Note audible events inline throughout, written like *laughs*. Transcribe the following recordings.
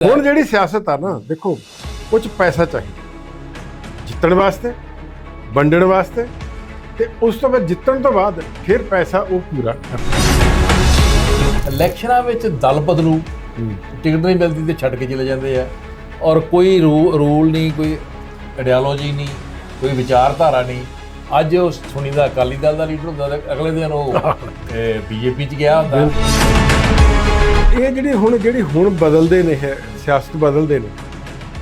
ਹੁਣ ਜਿਹੜੀ ਸਿਆਸਤ ਆ ਨਾ ਦੇਖੋ ਕੁਝ ਪੈਸਾ ਚਾਹੀਦਾ। ਜਿੱਤਣ ਵਾਸਤੇ ਵੰਡਣ ਵਾਸਤੇ ਤੇ ਉਸ ਤੋਂ ਬਾਅਦ ਜਿੱਤਣ ਤੋਂ ਬਾਅਦ ਫਿਰ ਪੈਸਾ ਉਹ ਪੂਰਾ ਇਲੈਕਸ਼ਨਾਂ ਵਿੱਚ ਦਲ ਬਦਲੂ ਟਿਕਟ ਨਹੀਂ ਮਿਲਦੀ ਤੇ ਛੱਡ ਕੇ ਚਲੇ ਜਾਂਦੇ ਆ। ਔਰ ਕੋਈ ਰੂਲ ਨਹੀਂ ਕੋਈ ਆਈਡੀਓਲੋਜੀ ਨਹੀਂ ਕੋਈ ਵਿਚਾਰਧਾਰਾ ਨਹੀਂ। ਅੱਜ ਉਹ ਸੁਣੀਦਾ ਅਕਾਲੀ ਦਲ ਦਾ ਲੀਡਰ ਹੁੰਦਾ ਅਗਲੇ ਦਿਨ ਉਹ *laughs* ਬੀਜੇਪੀ ਚ ਗਿਆ ਹੁੰਦਾ। ਇਹ ਜਿਹੜੀ ਹੁਣ ਜਿਹੜੀ ਹੁਣ ਬਦਲਦੇ ਨੇ ਇਹ ਸਿਆਸਤ ਬਦਲਦੇ ਨੇ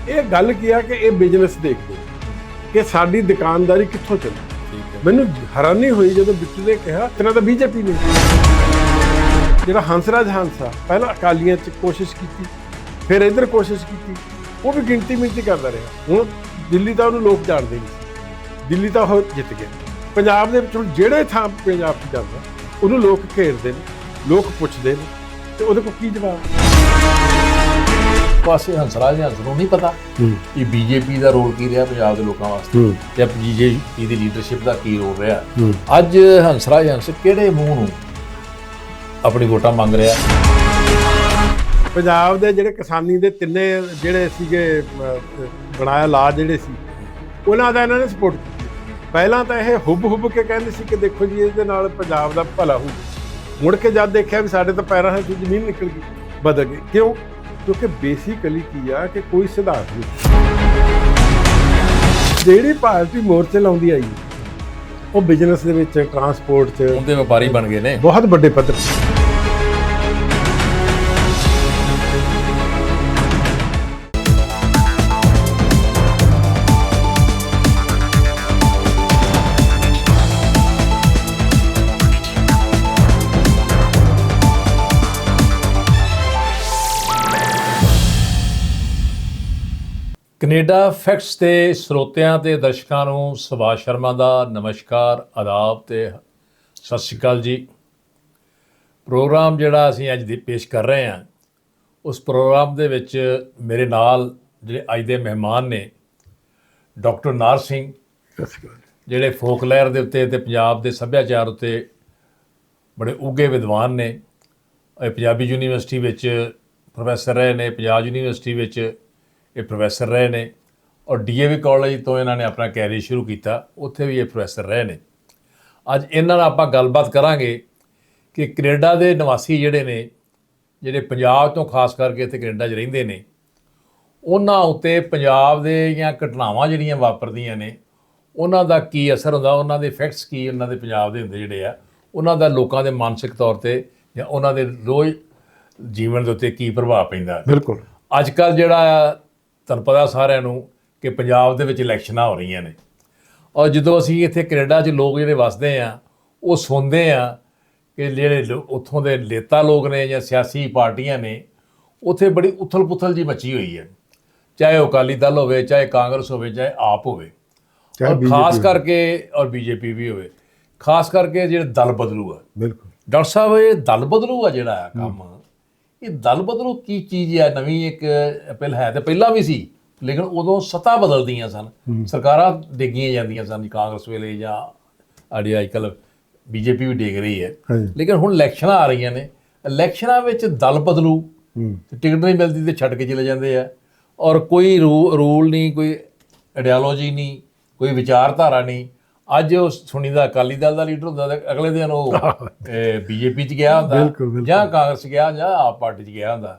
ਇਹ ਗੱਲ ਕੀ ਆ ਕਿ ਇਹ ਬਿਜ਼ਨਸ ਦੇਖਦੇ ਕਿ ਸਾਡੀ ਦੁਕਾਨਦਾਰੀ ਕਿੱਥੋਂ ਚੱਲੇ। ਹੈ। ਮੈਨੂੰ ਹੈਰਾਨੀ ਹੋਈ ਜਦੋਂ ਬਿੱਟੂ ਨੇ ਕਿਹਾ ਤੇਰਾ ਤਾਂ ਬੀਜੇਪੀ ਨੇ। ਜਿਹੜਾ ਹੰਸਰਾਜ ਹੰਸਾ ਪਹਿਲਾਂ ਅਕਾਲੀਆਂ 'ਚ ਕੋਸ਼ਿਸ਼ ਕੀਤੀ ਫਿਰ ਇੱਧਰ ਕੋਸ਼ਿਸ਼ ਕੀਤੀ ਉਹ ਵੀ ਗਿਣਤੀ ਮਿੰਤੀ ਕਰਦਾ ਰਿਹਾ। ਹੁਣ ਦਿੱਲੀ ਤਾਂ ਉਹਨੂੰ ਲੋਕ ਜਾਣਦੇ ਨਹੀਂ। ਦਿੱਲੀ ਤਾਂ ਉਹ ਜਿੱਤ ਗਿਆ। ਪੰਜਾਬ ਦੇ ਵਿੱਚ ਹੁਣ ਜਿਹੜੇ ਥਾਂ ਪੰਜਾਬ 'ਚ ਜਾਂਦਾ ਉਹਨੂੰ ਲੋਕ ਘੇਰਦੇ ਨੇ ਲੋਕ ਪੁੱਛਦੇ ਨੇ। ਤੇ ਉਹਦੇ ਕੋਲ ਕੀ ਜਵਾਬ? ਪਾਸੇ ਹੰਸਰਾਜ ਹੰਸ ਨੂੰ ਨਹੀਂ ਪਤਾ ਕਿ ਬੀਜੇਪੀ ਦਾ ਰੋਲ ਕੀ ਰਿਹਾ ਪੰਜਾਬ ਦੇ ਲੋਕਾਂ ਵਾਸਤੇ ਤੇ ਬੀਜੇਪੀ ਦੀ ਲੀਡਰਸ਼ਿਪ ਦਾ ਕੀ ਰੋਲ ਰਿਹਾ। ਅੱਜ ਹੰਸਰਾਜ ਹੰਸ ਕਿਹੜੇ ਮੂੰਹ ਨੂੰ ਆਪਣੀ ਵੋਟਾਂ ਮੰਗ ਰਿਹਾ? ਪੰਜਾਬ ਦੇ ਜਿਹੜੇ ਕਿਸਾਨੀ ਦੇ ਤਿੰਨੇ ਜਿਹੜੇ ਸੀਗੇ ਬਣਾਇਆ ਲਾ ਜਿਹੜੇ ਸੀ ਉਹਨਾਂ ਦਾ ਇਹਨਾਂ ਨੇ ਸਪੋਰਟ ਕੀਤੀ। ਪਹਿਲਾਂ ਤਾਂ ਇਹ ਹੁਬ ਹੁਬ ਕੇ ਕਹਿੰਦੇ ਸੀ ਕਿ ਦੇਖੋ ਜੀ ਇਹਦੇ ਨਾਲ ਪੰਜਾਬ ਦਾ ਭਲਾ ਹੋਊ ਮੁੜ ਕੇ ਜਦ ਦੇਖਿਆ ਵੀ ਸਾਡੇ ਤਾਂ ਪੈਰਾਂ ਹੇਠੋਂ ਜ਼ਮੀਨ ਨਿਕਲ ਗਈ ਬਦਲ ਗਈ। ਕਿਉਂ? ਕਿਉਂਕਿ ਬੇਸਿਕਲੀ ਕੀ ਆ ਕਿ ਕੋਈ ਸਿਧਾਂਤ ਨਹੀਂ। ਜਿਹੜੀ ਪਾਰਟੀ ਮੋਰਚੇ ਲਾਉਂਦੀ ਆਈ ਉਹ ਬਿਜ਼ਨਸ ਦੇ ਵਿੱਚ ਟਰਾਂਸਪੋਰਟ 'ਚ ਉਹਦੇ ਵਪਾਰੀ ਬਣ ਗਏ ਨੇ। ਬਹੁਤ ਵੱਡੇ ਪੱਧਰ ਤੇ। ਕੈਨੇਡਾ ਫੈਕਟਸ ਦੇ ਸਰੋਤਿਆਂ ਤੇ ਦਰਸ਼ਕਾਂ ਨੂੰ ਸੁਭਾਸ਼ ਸ਼ਰਮਾ ਦਾ ਨਮਸਕਾਰ ਆਦਾਬ ਤੇ ਸਤਿ ਸ਼੍ਰੀ ਅਕਾਲ ਜੀ। ਪ੍ਰੋਗਰਾਮ ਜਿਹੜਾ ਅਸੀਂ ਅੱਜ ਦੀ ਪੇਸ਼ ਕਰ ਰਹੇ ਹਾਂ ਉਸ ਪ੍ਰੋਗਰਾਮ ਦੇ ਵਿੱਚ ਮੇਰੇ ਨਾਲ ਜਿਹੜੇ ਅੱਜ ਦੇ ਮਹਿਮਾਨ ਨੇ ਡਾਕਟਰ ਨਾਰ ਸਿੰਘ ਜਿਹੜੇ ਫੋਕ ਲਹਿਰ ਦੇ ਉੱਤੇ ਤੇ ਪੰਜਾਬ ਦੇ ਸੱਭਿਆਚਾਰ ਉੱਤੇ ਬੜੇ ਉੱਘੇ ਵਿਦਵਾਨ ਨੇ ਪੰਜਾਬੀ ਯੂਨੀਵਰਸਿਟੀ ਵਿੱਚ ਪ੍ਰੋਫੈਸਰ ਰਹੇ ਨੇ ਪੰਜਾਬ ਯੂਨੀਵਰਸਿਟੀ ਵਿੱਚ ਇਹ ਪ੍ਰੋਫੈਸਰ ਰਹੇ ਨੇ ਔਰ ਡੀਏਵੀ ਕਾਲਜ ਤੋਂ ਇਹਨਾਂ ਨੇ ਆਪਣਾ ਕੈਰੀਅਰ ਸ਼ੁਰੂ ਕੀਤਾ ਉੱਥੇ ਵੀ ਇਹ ਪ੍ਰੋਫੈਸਰ ਰਹੇ ਨੇ। ਅੱਜ ਇਹਨਾਂ ਨਾਲ ਆਪਾਂ ਗੱਲਬਾਤ ਕਰਾਂਗੇ ਕਿ ਕੈਨੇਡਾ ਦੇ ਨਿਵਾਸੀ ਜਿਹੜੇ ਨੇ ਜਿਹੜੇ ਪੰਜਾਬ ਤੋਂ ਖਾਸ ਕਰਕੇ ਇੱਥੇ ਕੈਨੇਡਾ 'ਚ ਰਹਿੰਦੇ ਨੇ ਉਹਨਾਂ ਉੱਤੇ ਪੰਜਾਬ ਦੇ ਜਾਂ ਘਟਨਾਵਾਂ ਜਿਹੜੀਆਂ ਵਾਪਰਦੀਆਂ ਨੇ ਉਹਨਾਂ ਦਾ ਕੀ ਅਸਰ ਹੁੰਦਾ ਉਹਨਾਂ ਦੇ ਇਫੈਕਟਸ ਕੀ ਉਹਨਾਂ ਦੇ ਪੰਜਾਬ ਦੇ ਹੁੰਦੇ ਜਿਹੜੇ ਆ ਉਹਨਾਂ ਦਾ ਲੋਕਾਂ ਦੇ ਮਾਨਸਿਕ ਤੌਰ ਤੇ ਜਾਂ ਉਹਨਾਂ ਦੇ ਰੋਜ਼ ਜੀਵਨ ਦੇ ਉੱਤੇ ਕੀ ਪ੍ਰਭਾਵ ਪੈਂਦਾ। ਬਿਲਕੁਲ। ਅੱਜ ਕੱਲ ਜਿਹੜਾ ਤੁਹਾਨੂੰ ਪਤਾ ਸਾਰਿਆਂ ਨੂੰ ਕਿ ਪੰਜਾਬ ਦੇ ਵਿੱਚ ਇਲੈਕਸ਼ਨਾਂ ਹੋ ਰਹੀਆਂ ਨੇ। ਔਰ ਜਦੋਂ ਅਸੀਂ ਇੱਥੇ ਕੈਨੇਡਾ 'ਚ ਲੋਕ ਜਿਹੜੇ ਵਸਦੇ ਆ ਉਹ ਸੁਣਦੇ ਆ ਕਿ ਜਿਹੜੇ ਉੱਥੋਂ ਦੇ ਨੇਤਾ ਲੋਕ ਨੇ ਜਾਂ ਸਿਆਸੀ ਪਾਰਟੀਆਂ ਨੇ ਉੱਥੇ ਬੜੀ ਉਥਲ-ਪੁਥਲ ਜੀ ਮਚੀ ਹੋਈ ਹੈ। ਚਾਹੇ ਉਹ ਅਕਾਲੀ ਦਲ ਹੋਵੇ ਚਾਹੇ ਕਾਂਗਰਸ ਹੋਵੇ ਚਾਹੇ ਆਪ ਹੋਵੇ। ਔਰ ਖਾਸ ਕਰਕੇ ਔਰ ਬੀਜੇਪੀ ਵੀ ਹੋਵੇ। ਖਾਸ ਕਰਕੇ ਜਿਹੜੇ ਦਲ ਬਦਲੂ ਆ ਬਿਲਕੁਲ। ਡਾਕਟਰ ਸਾਹਿਬ ਇਹ ਦਲ ਬਦਲੂ ਆ ਜਿਹੜਾ ਆ ਕੰਮ? ਇਹ ਦਲ ਬਦਲੂ ਕੀ ਚੀਜ਼ ਆ ਨਵੀਂ ਇੱਕ ਪਹਿਲ ਹੈ ਤੇ ਪਹਿਲਾਂ ਵੀ ਸੀ ਲੇਕਿਨ ਉਦੋਂ ਸੱਤਾ ਬਦਲਦੀਆਂ ਸਨ। ਸਰਕਾਰਾਂ ਡਿੱਗੀਆਂ ਜਾਂਦੀਆਂ ਸਨ ਕਾਂਗਰਸ ਵੇਲੇ ਜਾਂ ਆੜੀ ਅੱਜਕੱਲ ਬੀਜੇਪੀ ਵੀ ਡਿੱਗ ਰਹੀ ਹੈ। ਲੇਕਿਨ ਹੁਣ ਇਲੈਕਸ਼ਨਾਂ ਆ ਰਹੀਆਂ ਨੇ ਇਲੈਕਸ਼ਨਾਂ ਵਿੱਚ ਦਲ ਬਦਲੂ ਹੂੰ। ਤੇ ਟਿਕਟ ਨਹੀਂ ਮਿਲਦੀ ਤੇ ਛੱਡ ਕੇ ਚਲੇ ਜਾਂਦੇ ਆ। ਔਰ ਕੋਈ ਰੂਲ ਨਹੀਂ ਕੋਈ ਆਈਡੀਓਲੋਜੀ ਨਹੀਂ ਕੋਈ ਵਿਚਾਰਧਾਰਾ ਨਹੀਂ ਅੱਜ ਉਹ ਸੁਣੀਦਾ ਅਕਾਲੀ ਦਲ ਦਾ ਲੀਡਰ ਹੁੰਦਾ ਤੇ ਅਗਲੇ ਦਿਨ ਉਹ ਬੀਜੇਪੀ ਚ ਗਿਆ ਹੁੰਦਾ। ਜਾਂ ਕਾਂਗਰਸ ਗਿਆ ਜਾਂ ਆਪ ਪਾਰਟੀ ਚ ਗਿਆ ਹੁੰਦਾ।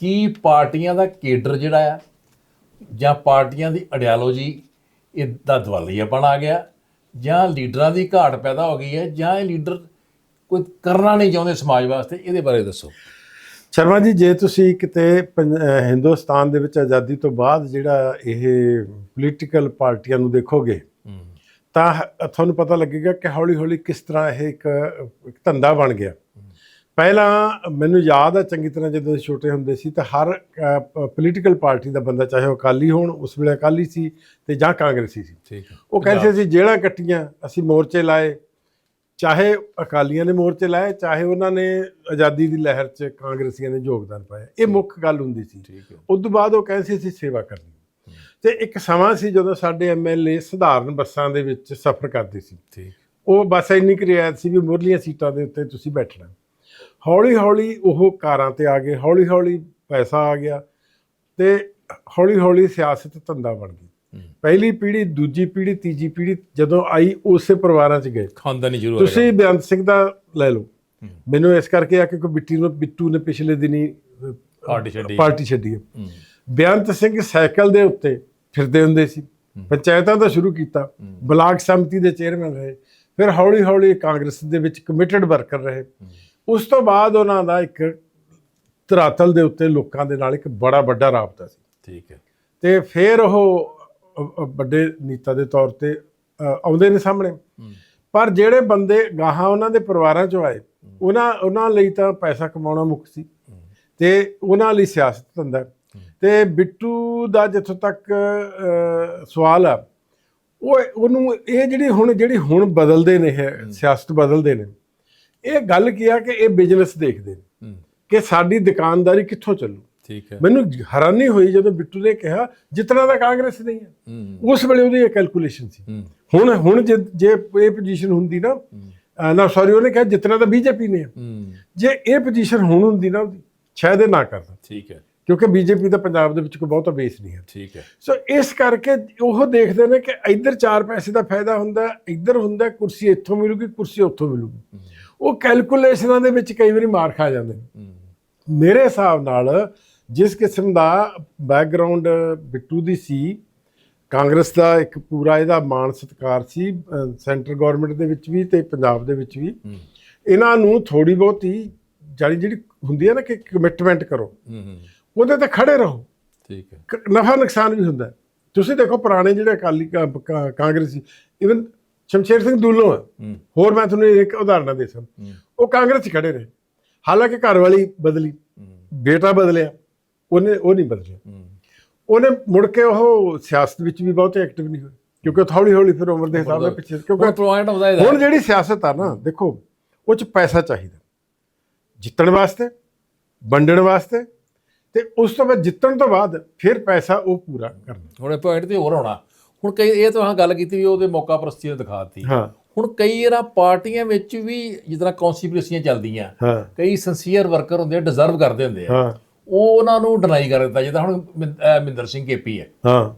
ਕੀ ਪਾਰਟੀਆਂ ਦਾ ਕੇਡਰ ਜਿਹੜਾ ਆ ਜਾਂ ਪਾਰਟੀਆਂ ਦੀ ਆਈਡੀਓਲੋਜੀ ਇਹਦਾ ਦਵਾਲੀਆਪਣ ਆ ਗਿਆ ਜਾਂ ਲੀਡਰਾਂ ਦੀ ਘਾਟ ਪੈਦਾ ਹੋ ਗਈ ਹੈ ਜਾਂ ਇਹ ਲੀਡਰ ਕੋਈ ਕਰਨਾ ਨਹੀਂ ਚਾਹੁੰਦੇ ਸਮਾਜ ਵਾਸਤੇ ਇਹਦੇ ਬਾਰੇ ਦੱਸੋ। ਸ਼ਰਮਾ ਜੀ ਜੇ ਤੁਸੀਂ ਕਿਤੇ ਹਿੰਦੁਸਤਾਨ ਦੇ ਵਿੱਚ ਆਜ਼ਾਦੀ ਤੋਂ ਬਾਅਦ ਜਿਹੜਾ ਇਹ ਪੋਲੀਟੀਕਲ ਪਾਰਟੀਆਂ ਨੂੰ ਦੇਖੋਗੇ ਤਾਂ ਤੁਹਾਨੂੰ ਪਤਾ ਲੱਗੇਗਾ ਕਿ ਹੌਲੀ-ਹੌਲੀ ਕਿਸ ਤਰ੍ਹਾਂ ਇਹ ਇੱਕ ਇੱਕ ਧੰਦਾ ਬਣ ਗਿਆ। ਪਹਿਲਾਂ ਮੈਨੂੰ ਯਾਦ ਆ ਚੰਗੀ ਤਰ੍ਹਾਂ ਜਦੋਂ ਅਸੀਂ ਛੋਟੇ ਹੁੰਦੇ ਸੀ ਤਾਂ ਹਰ ਪੋਲੀਟੀਕਲ ਪਾਰਟੀ ਦਾ ਬੰਦਾ ਚਾਹੇ ਉਹ ਅਕਾਲੀ ਹੋਣ ਉਸ ਵੇਲੇ ਅਕਾਲੀ ਸੀ ਤੇ ਜਾਂ ਕਾਂਗਰਸੀ ਸੀ। ਠੀਕ ਉਹ ਕਹਿੰਦੇ ਸੀ ਜਿਹੜਾ ਕੱਟੀਆਂ ਅਸੀਂ ਮੋਰਚੇ ਲਾਏ। ਚਾਹੇ ਅਕਾਲੀਆਂ ਨੇ ਮੋਰਚੇ ਲਾਏ ਚਾਹੇ ਉਹਨਾਂ ਨੇ ਆਜ਼ਾਦੀ ਦੀ ਲਹਿਰ 'ਚ ਕਾਂਗਰਸੀਆਂ ਨੇ ਯੋਗਦਾਨ ਪਾਇਆ। ਇਹ ਮੁੱਖ ਗੱਲ ਹੁੰਦੀ ਸੀ। ਠੀਕ ਹੈ ਉਸ ਤੋਂ ਬਾਅਦ ਉਹ ਕਹਿੰਦੇ ਸੀ ਅਸੀਂ ਸੇਵਾ ਕਰਨੀ। ਤੇ ਇੱਕ ਸਮਾਂ ਸੀ ਜਦੋਂ ਸਾਡੇ ਐਮਐਲਏ ਸਧਾਰਨ ਬੱਸਾਂ ਦੇ ਵਿੱਚ ਸਫ਼ਰ ਕਰਦੇ ਸੀ। ਠੀਕ ਉਹ ਬਸ ਇੰਨੀ ਕੁ ਰਿਆਇਤ ਸੀ ਵੀ ਮੁਰਲੀਆਂ ਸੀਟਾਂ ਦੇ ਉੱਤੇ ਤੁਸੀਂ ਬੈਠਣਾ। ਹੌਲੀ ਹੌਲੀ ਉਹ ਕਾਰਾਂ ਤੇ ਆ ਗਏ ਹੌਲੀ ਹੌਲੀ ਪੈਸਾ ਆ ਗਿਆ ਤੇ ਹੌਲੀ ਹੌਲੀ ਸਿਆਸਤ ਧੰਦਾ ਬਣ ਗਈ। ਪਹਿਲੀ ਪੀੜ੍ਹੀ ਦੂਜੀ ਪੀੜ੍ਹੀ ਤੀਜੀ ਪੀੜ੍ਹੀ ਜਦੋਂ ਆਈ ਉਸੇ ਪਰਿਵਾਰਾਂ 'ਚ ਗਏ। ਖਾਨਦਾਨੀ ਗਿਆ ਤੁਸੀਂ ਬੇਅੰਤ ਸਿੰਘ ਦਾ ਲੈ ਲਓ। ਮੈਨੂੰ ਇਸ ਕਰਕੇ ਆ ਕਿ ਕੋਈ ਬਿੱਟੀ ਨੂੰ ਬਿੱਟੂ ਨੇ ਪਿਛਲੇ ਦਿਨੀ ਪਾਰਟੀ ਛੱਡੀ। ਪਾਰਟੀ ਛੱਡੀ। ਬੇਅੰਤ ਸਿੰਘ ਸਾਈਕਲ ਦੇ ਉੱਤੇ ਫਿਰਦੇ ਹੁੰਦੇ ਸੀ। ਪੰਚਾਇਤਾਂ ਦਾ ਸ਼ੁਰੂ ਕੀਤਾ। ਬਲਾਕ ਸਮਿਤੀ ਦੇ ਚੇਅਰਮੈਨ ਰਹੇ। ਫਿਰ ਹੌਲੀ ਹੌਲੀ ਕਾਂਗਰਸ ਦੇ ਵਿੱਚ ਕਮਿਟਡ ਵਰਕਰ ਰਹੇ। ਉਸ ਤੋਂ ਬਾਅਦ ਉਹਨਾਂ ਦਾ ਇੱਕ ਧਰਾਤਲ ਦੇ ਉੱਤੇ ਲੋਕਾਂ ਦੇ ਨਾਲ ਇੱਕ ਬੜਾ ਵੱਡਾ ਰਾਬਤਾ ਸੀ। ਠੀਕ ਹੈ। ਤੇ ਫਿਰ ਉਹ ਵੱਡੇ ਨੇਤਾ ਦੇ ਤੌਰ ਤੇ ਆਉਂਦੇ ਨੇ ਸਾਹਮਣੇ। ਪਰ ਜਿਹੜੇ ਬੰਦੇ ਗਾਹਾਂ ਉਹਨਾਂ ਦੇ ਪਰਿਵਾਰਾਂ ਚੋਂ ਆਏ ਉਹਨਾਂ ਉਹਨਾਂ ਲਈ ਤਾਂ ਪੈਸਾ ਕਮਾਉਣਾ ਮੁੱਖ ਸੀ। ਤੇ ਉਹਨਾਂ ਲਈ ਸਿਆਸਤ ਧੰਦਾ ਤੇ ਬਿੱਟੂ ਦਾ ਜਿੱਥੋਂ ਤੱਕ ਸਵਾਲ ਆ ਉਹ ਉਹਨੂੰ ਇਹ ਜਿਹੜੀ ਹੁਣ ਜਿਹੜੀ ਹੁਣ ਬਦਲਦੇ ਨੇ ਸਿਆਸਤ ਬਦਲਦੇ ਨੇ ਇਹ ਗੱਲ ਕੀ ਆ ਕਿ ਇਹ ਬਿਜ਼ਨਸ ਦੇਖਦੇ ਨੇ ਕਿ ਸਾਡੀ ਦੁਕਾਨਦਾਰੀ ਕਿੱਥੋਂ ਚੱਲੂ। ਠੀਕ ਹੈ। ਮੈਨੂੰ ਹੈਰਾਨੀ ਹੋਈ ਜਦੋਂ ਬਿੱਟੂ ਨੇ ਕਿਹਾ ਜਿਤਨਾ ਦਾ ਕਾਂਗਰਸ ਨਹੀਂ ਹੈ ਉਸ ਵੇਲੇ ਉਹਦੀ ਇਹ ਕੈਲਕੂਲੇਸ਼ਨ ਸੀ। ਹੁਣ ਹੁਣ ਜੇ ਜੇ ਇਹ ਪੋਜੀਸ਼ਨ ਹੁੰਦੀ ਨਾ ਨਾ ਸੌਰੀ ਉਹਨੇ ਕਿਹਾ ਜਿਤਨਾ ਦਾ ਬੀਜੇਪੀ ਨੇ ਜੇ ਇਹ ਪੋਜੀਸ਼ਨ ਹੁਣ ਹੁੰਦੀ ਨਾ ਉਹਦੀ ਸ਼ਾਇਦ ਇਹ ਨਾ ਕਰਦਾ। ਠੀਕ ਹੈ। ਕਿਉਂਕਿ ਬੀਜੇਪੀ ਦਾ ਪੰਜਾਬ ਦੇ ਵਿੱਚ ਕੋਈ ਬਹੁਤਾ ਬੇਸ ਨਹੀਂ ਹੈ। ਠੀਕ ਹੈ। ਸੋ ਇਸ ਕਰਕੇ ਉਹ ਦੇਖਦੇ ਨੇ ਕਿ ਇੱਧਰ ਚਾਰ ਪੈਸੇ ਦਾ ਫਾਇਦਾ ਹੁੰਦਾ ਇੱਧਰ ਹੁੰਦਾ ਕੁਰਸੀ ਇੱਥੋਂ ਮਿਲੂਗੀ ਕੁਰਸੀ ਉੱਥੋਂ ਮਿਲੂਗੀ। ਉਹ ਕੈਲਕੂਲੇਸ਼ਨਾਂ ਦੇ ਵਿੱਚ ਕਈ ਵਾਰੀ ਮਾਰ ਖਾ ਜਾਂਦੇ ਨੇ। ਮੇਰੇ ਹਿਸਾਬ ਨਾਲ ਜਿਸ ਕਿਸਮ ਦਾ ਬੈਕਗ੍ਰਾਉਂਡ ਬਿੱਟੂ ਦੀ ਸੀ ਕਾਂਗਰਸ ਦਾ ਇੱਕ ਪੂਰਾ ਇਹਦਾ ਮਾਣ ਸਤਿਕਾਰ ਸੀ ਸੈਂਟਰ ਗਵਰਨਮੈਂਟ ਦੇ ਵਿੱਚ ਵੀ ਤੇ ਪੰਜਾਬ ਦੇ ਵਿੱਚ ਵੀ। ਇਹਨਾਂ ਨੂੰ ਥੋੜੀ ਬਹੁਤੀ ਜਾਨੀ ਜਿਹੜੀ ਹੁੰਦੀ ਹੈ ਨਾ ਕਿ ਕਮਿਟਮੈਂਟ ਕਰੋ। ਹੂੰ ਹੂੰ। ਉਹਦੇ ਤੇ ਖੜੇ ਰਹੋ। ਠੀਕ ਹੈ। ਨਫਾ ਨੁਕਸਾਨ ਵੀ ਹੁੰਦਾ। ਤੁਸੀਂ ਦੇਖੋ ਪੁਰਾਣੇ ਜਿਹੜੇ ਅਕਾਲੀ ਕਾਂਗਰਸੀ ਇਵਨ ਸ਼ਮਸ਼ੇਰ ਸਿੰਘ ਦੂਲੋਂ ਹੈ। ਹੋਰ ਮੈਂ ਤੁਹਾਨੂੰ ਇੱਕ ਉਦਾਹਰਨ ਦੇ ਸਕਦਾ ਉਹ ਕਾਂਗਰਸ 'ਚ ਖੜੇ ਰਹੇ। ਹਾਲਾਂਕਿ ਘਰ ਵਾਲੀ ਬਦਲੀ ਬੇਟਾ ਬਦਲਿਆ। ਉਹਨੇ ਉਹ ਨਹੀਂ ਬਦਲਿਆ। ਉਹਨੇ ਮੁੜ ਕੇ ਉਹ ਸਿਆਸਤ ਵਿੱਚ ਵੀ ਬਹੁਤ ਐਕਟਿਵ ਨਹੀਂ ਹੋਏ। ਕਿਉਂਕਿ ਹੌਲੀ ਹੌਲੀ ਫਿਰ ਉਮਰ ਦੇ ਹਿਸਾਬ ਨਾਲ ਪਿੱਛੇ ਕਿਉਂਕਿ ਹੁਣ ਜਿਹੜੀ ਸਿਆਸਤ ਆ ਨਾ ਦੇਖੋ ਉਹ ਚ ਪੈਸਾ ਚਾਹੀਦਾ। ਜਿੱਤਣ ਵਾਸਤੇ ਵੰਡਣ ਵਾਸਤੇ ਤੇ ਉਸ ਤੋਂ ਬਾਅਦ ਜਿੱਤਣ ਤੋਂ ਬਾਅਦ ਫਿਰ ਪੈਸਾ ਉਹ ਪੂਰਾ ਕਰਨਾ। ਹੁਣ ਇਹ ਪੁਆਇੰਟ ਤੇ ਹੋਰ ਆਉਣਾ ਹੁਣ ਕਈ ਇਹ ਤਾਂ ਹਾਂ ਗੱਲ ਕੀਤੀ ਵੀ ਉਹਦੇ ਮੌਕਾ ਪ੍ਰਸਤੀ ਨੇ ਦਿਖਾਤੀ। ਹਾਂ। ਹੁਣ ਕਈ ਇਹਨਾਂ ਪਾਰਟੀਆਂ ਵਿੱਚ ਵੀ ਜਿੱਦਾਂ ਕੌਂਸਪੀਰੇਸੀਆਂ ਚੱਲਦੀਆਂ। ਕਈ ਸਿੰਸੀਅਰ ਵਰਕਰ ਹੁੰਦੇ ਆ ਡਿਜ਼ਰਵ ਕਰਦੇ ਹੁੰਦੇ ਆ। ਉਹ ਉਹਨਾਂ ਨੂੰ ਡਿਨਾਈ ਕਰ ਦਿੱਤਾ। ਜਿੱਦਾਂ ਹੁਣ ਮਿੰਦਰ ਸਿੰਘ ਕੇਪੀ ਹੈ। ਹਾਂ।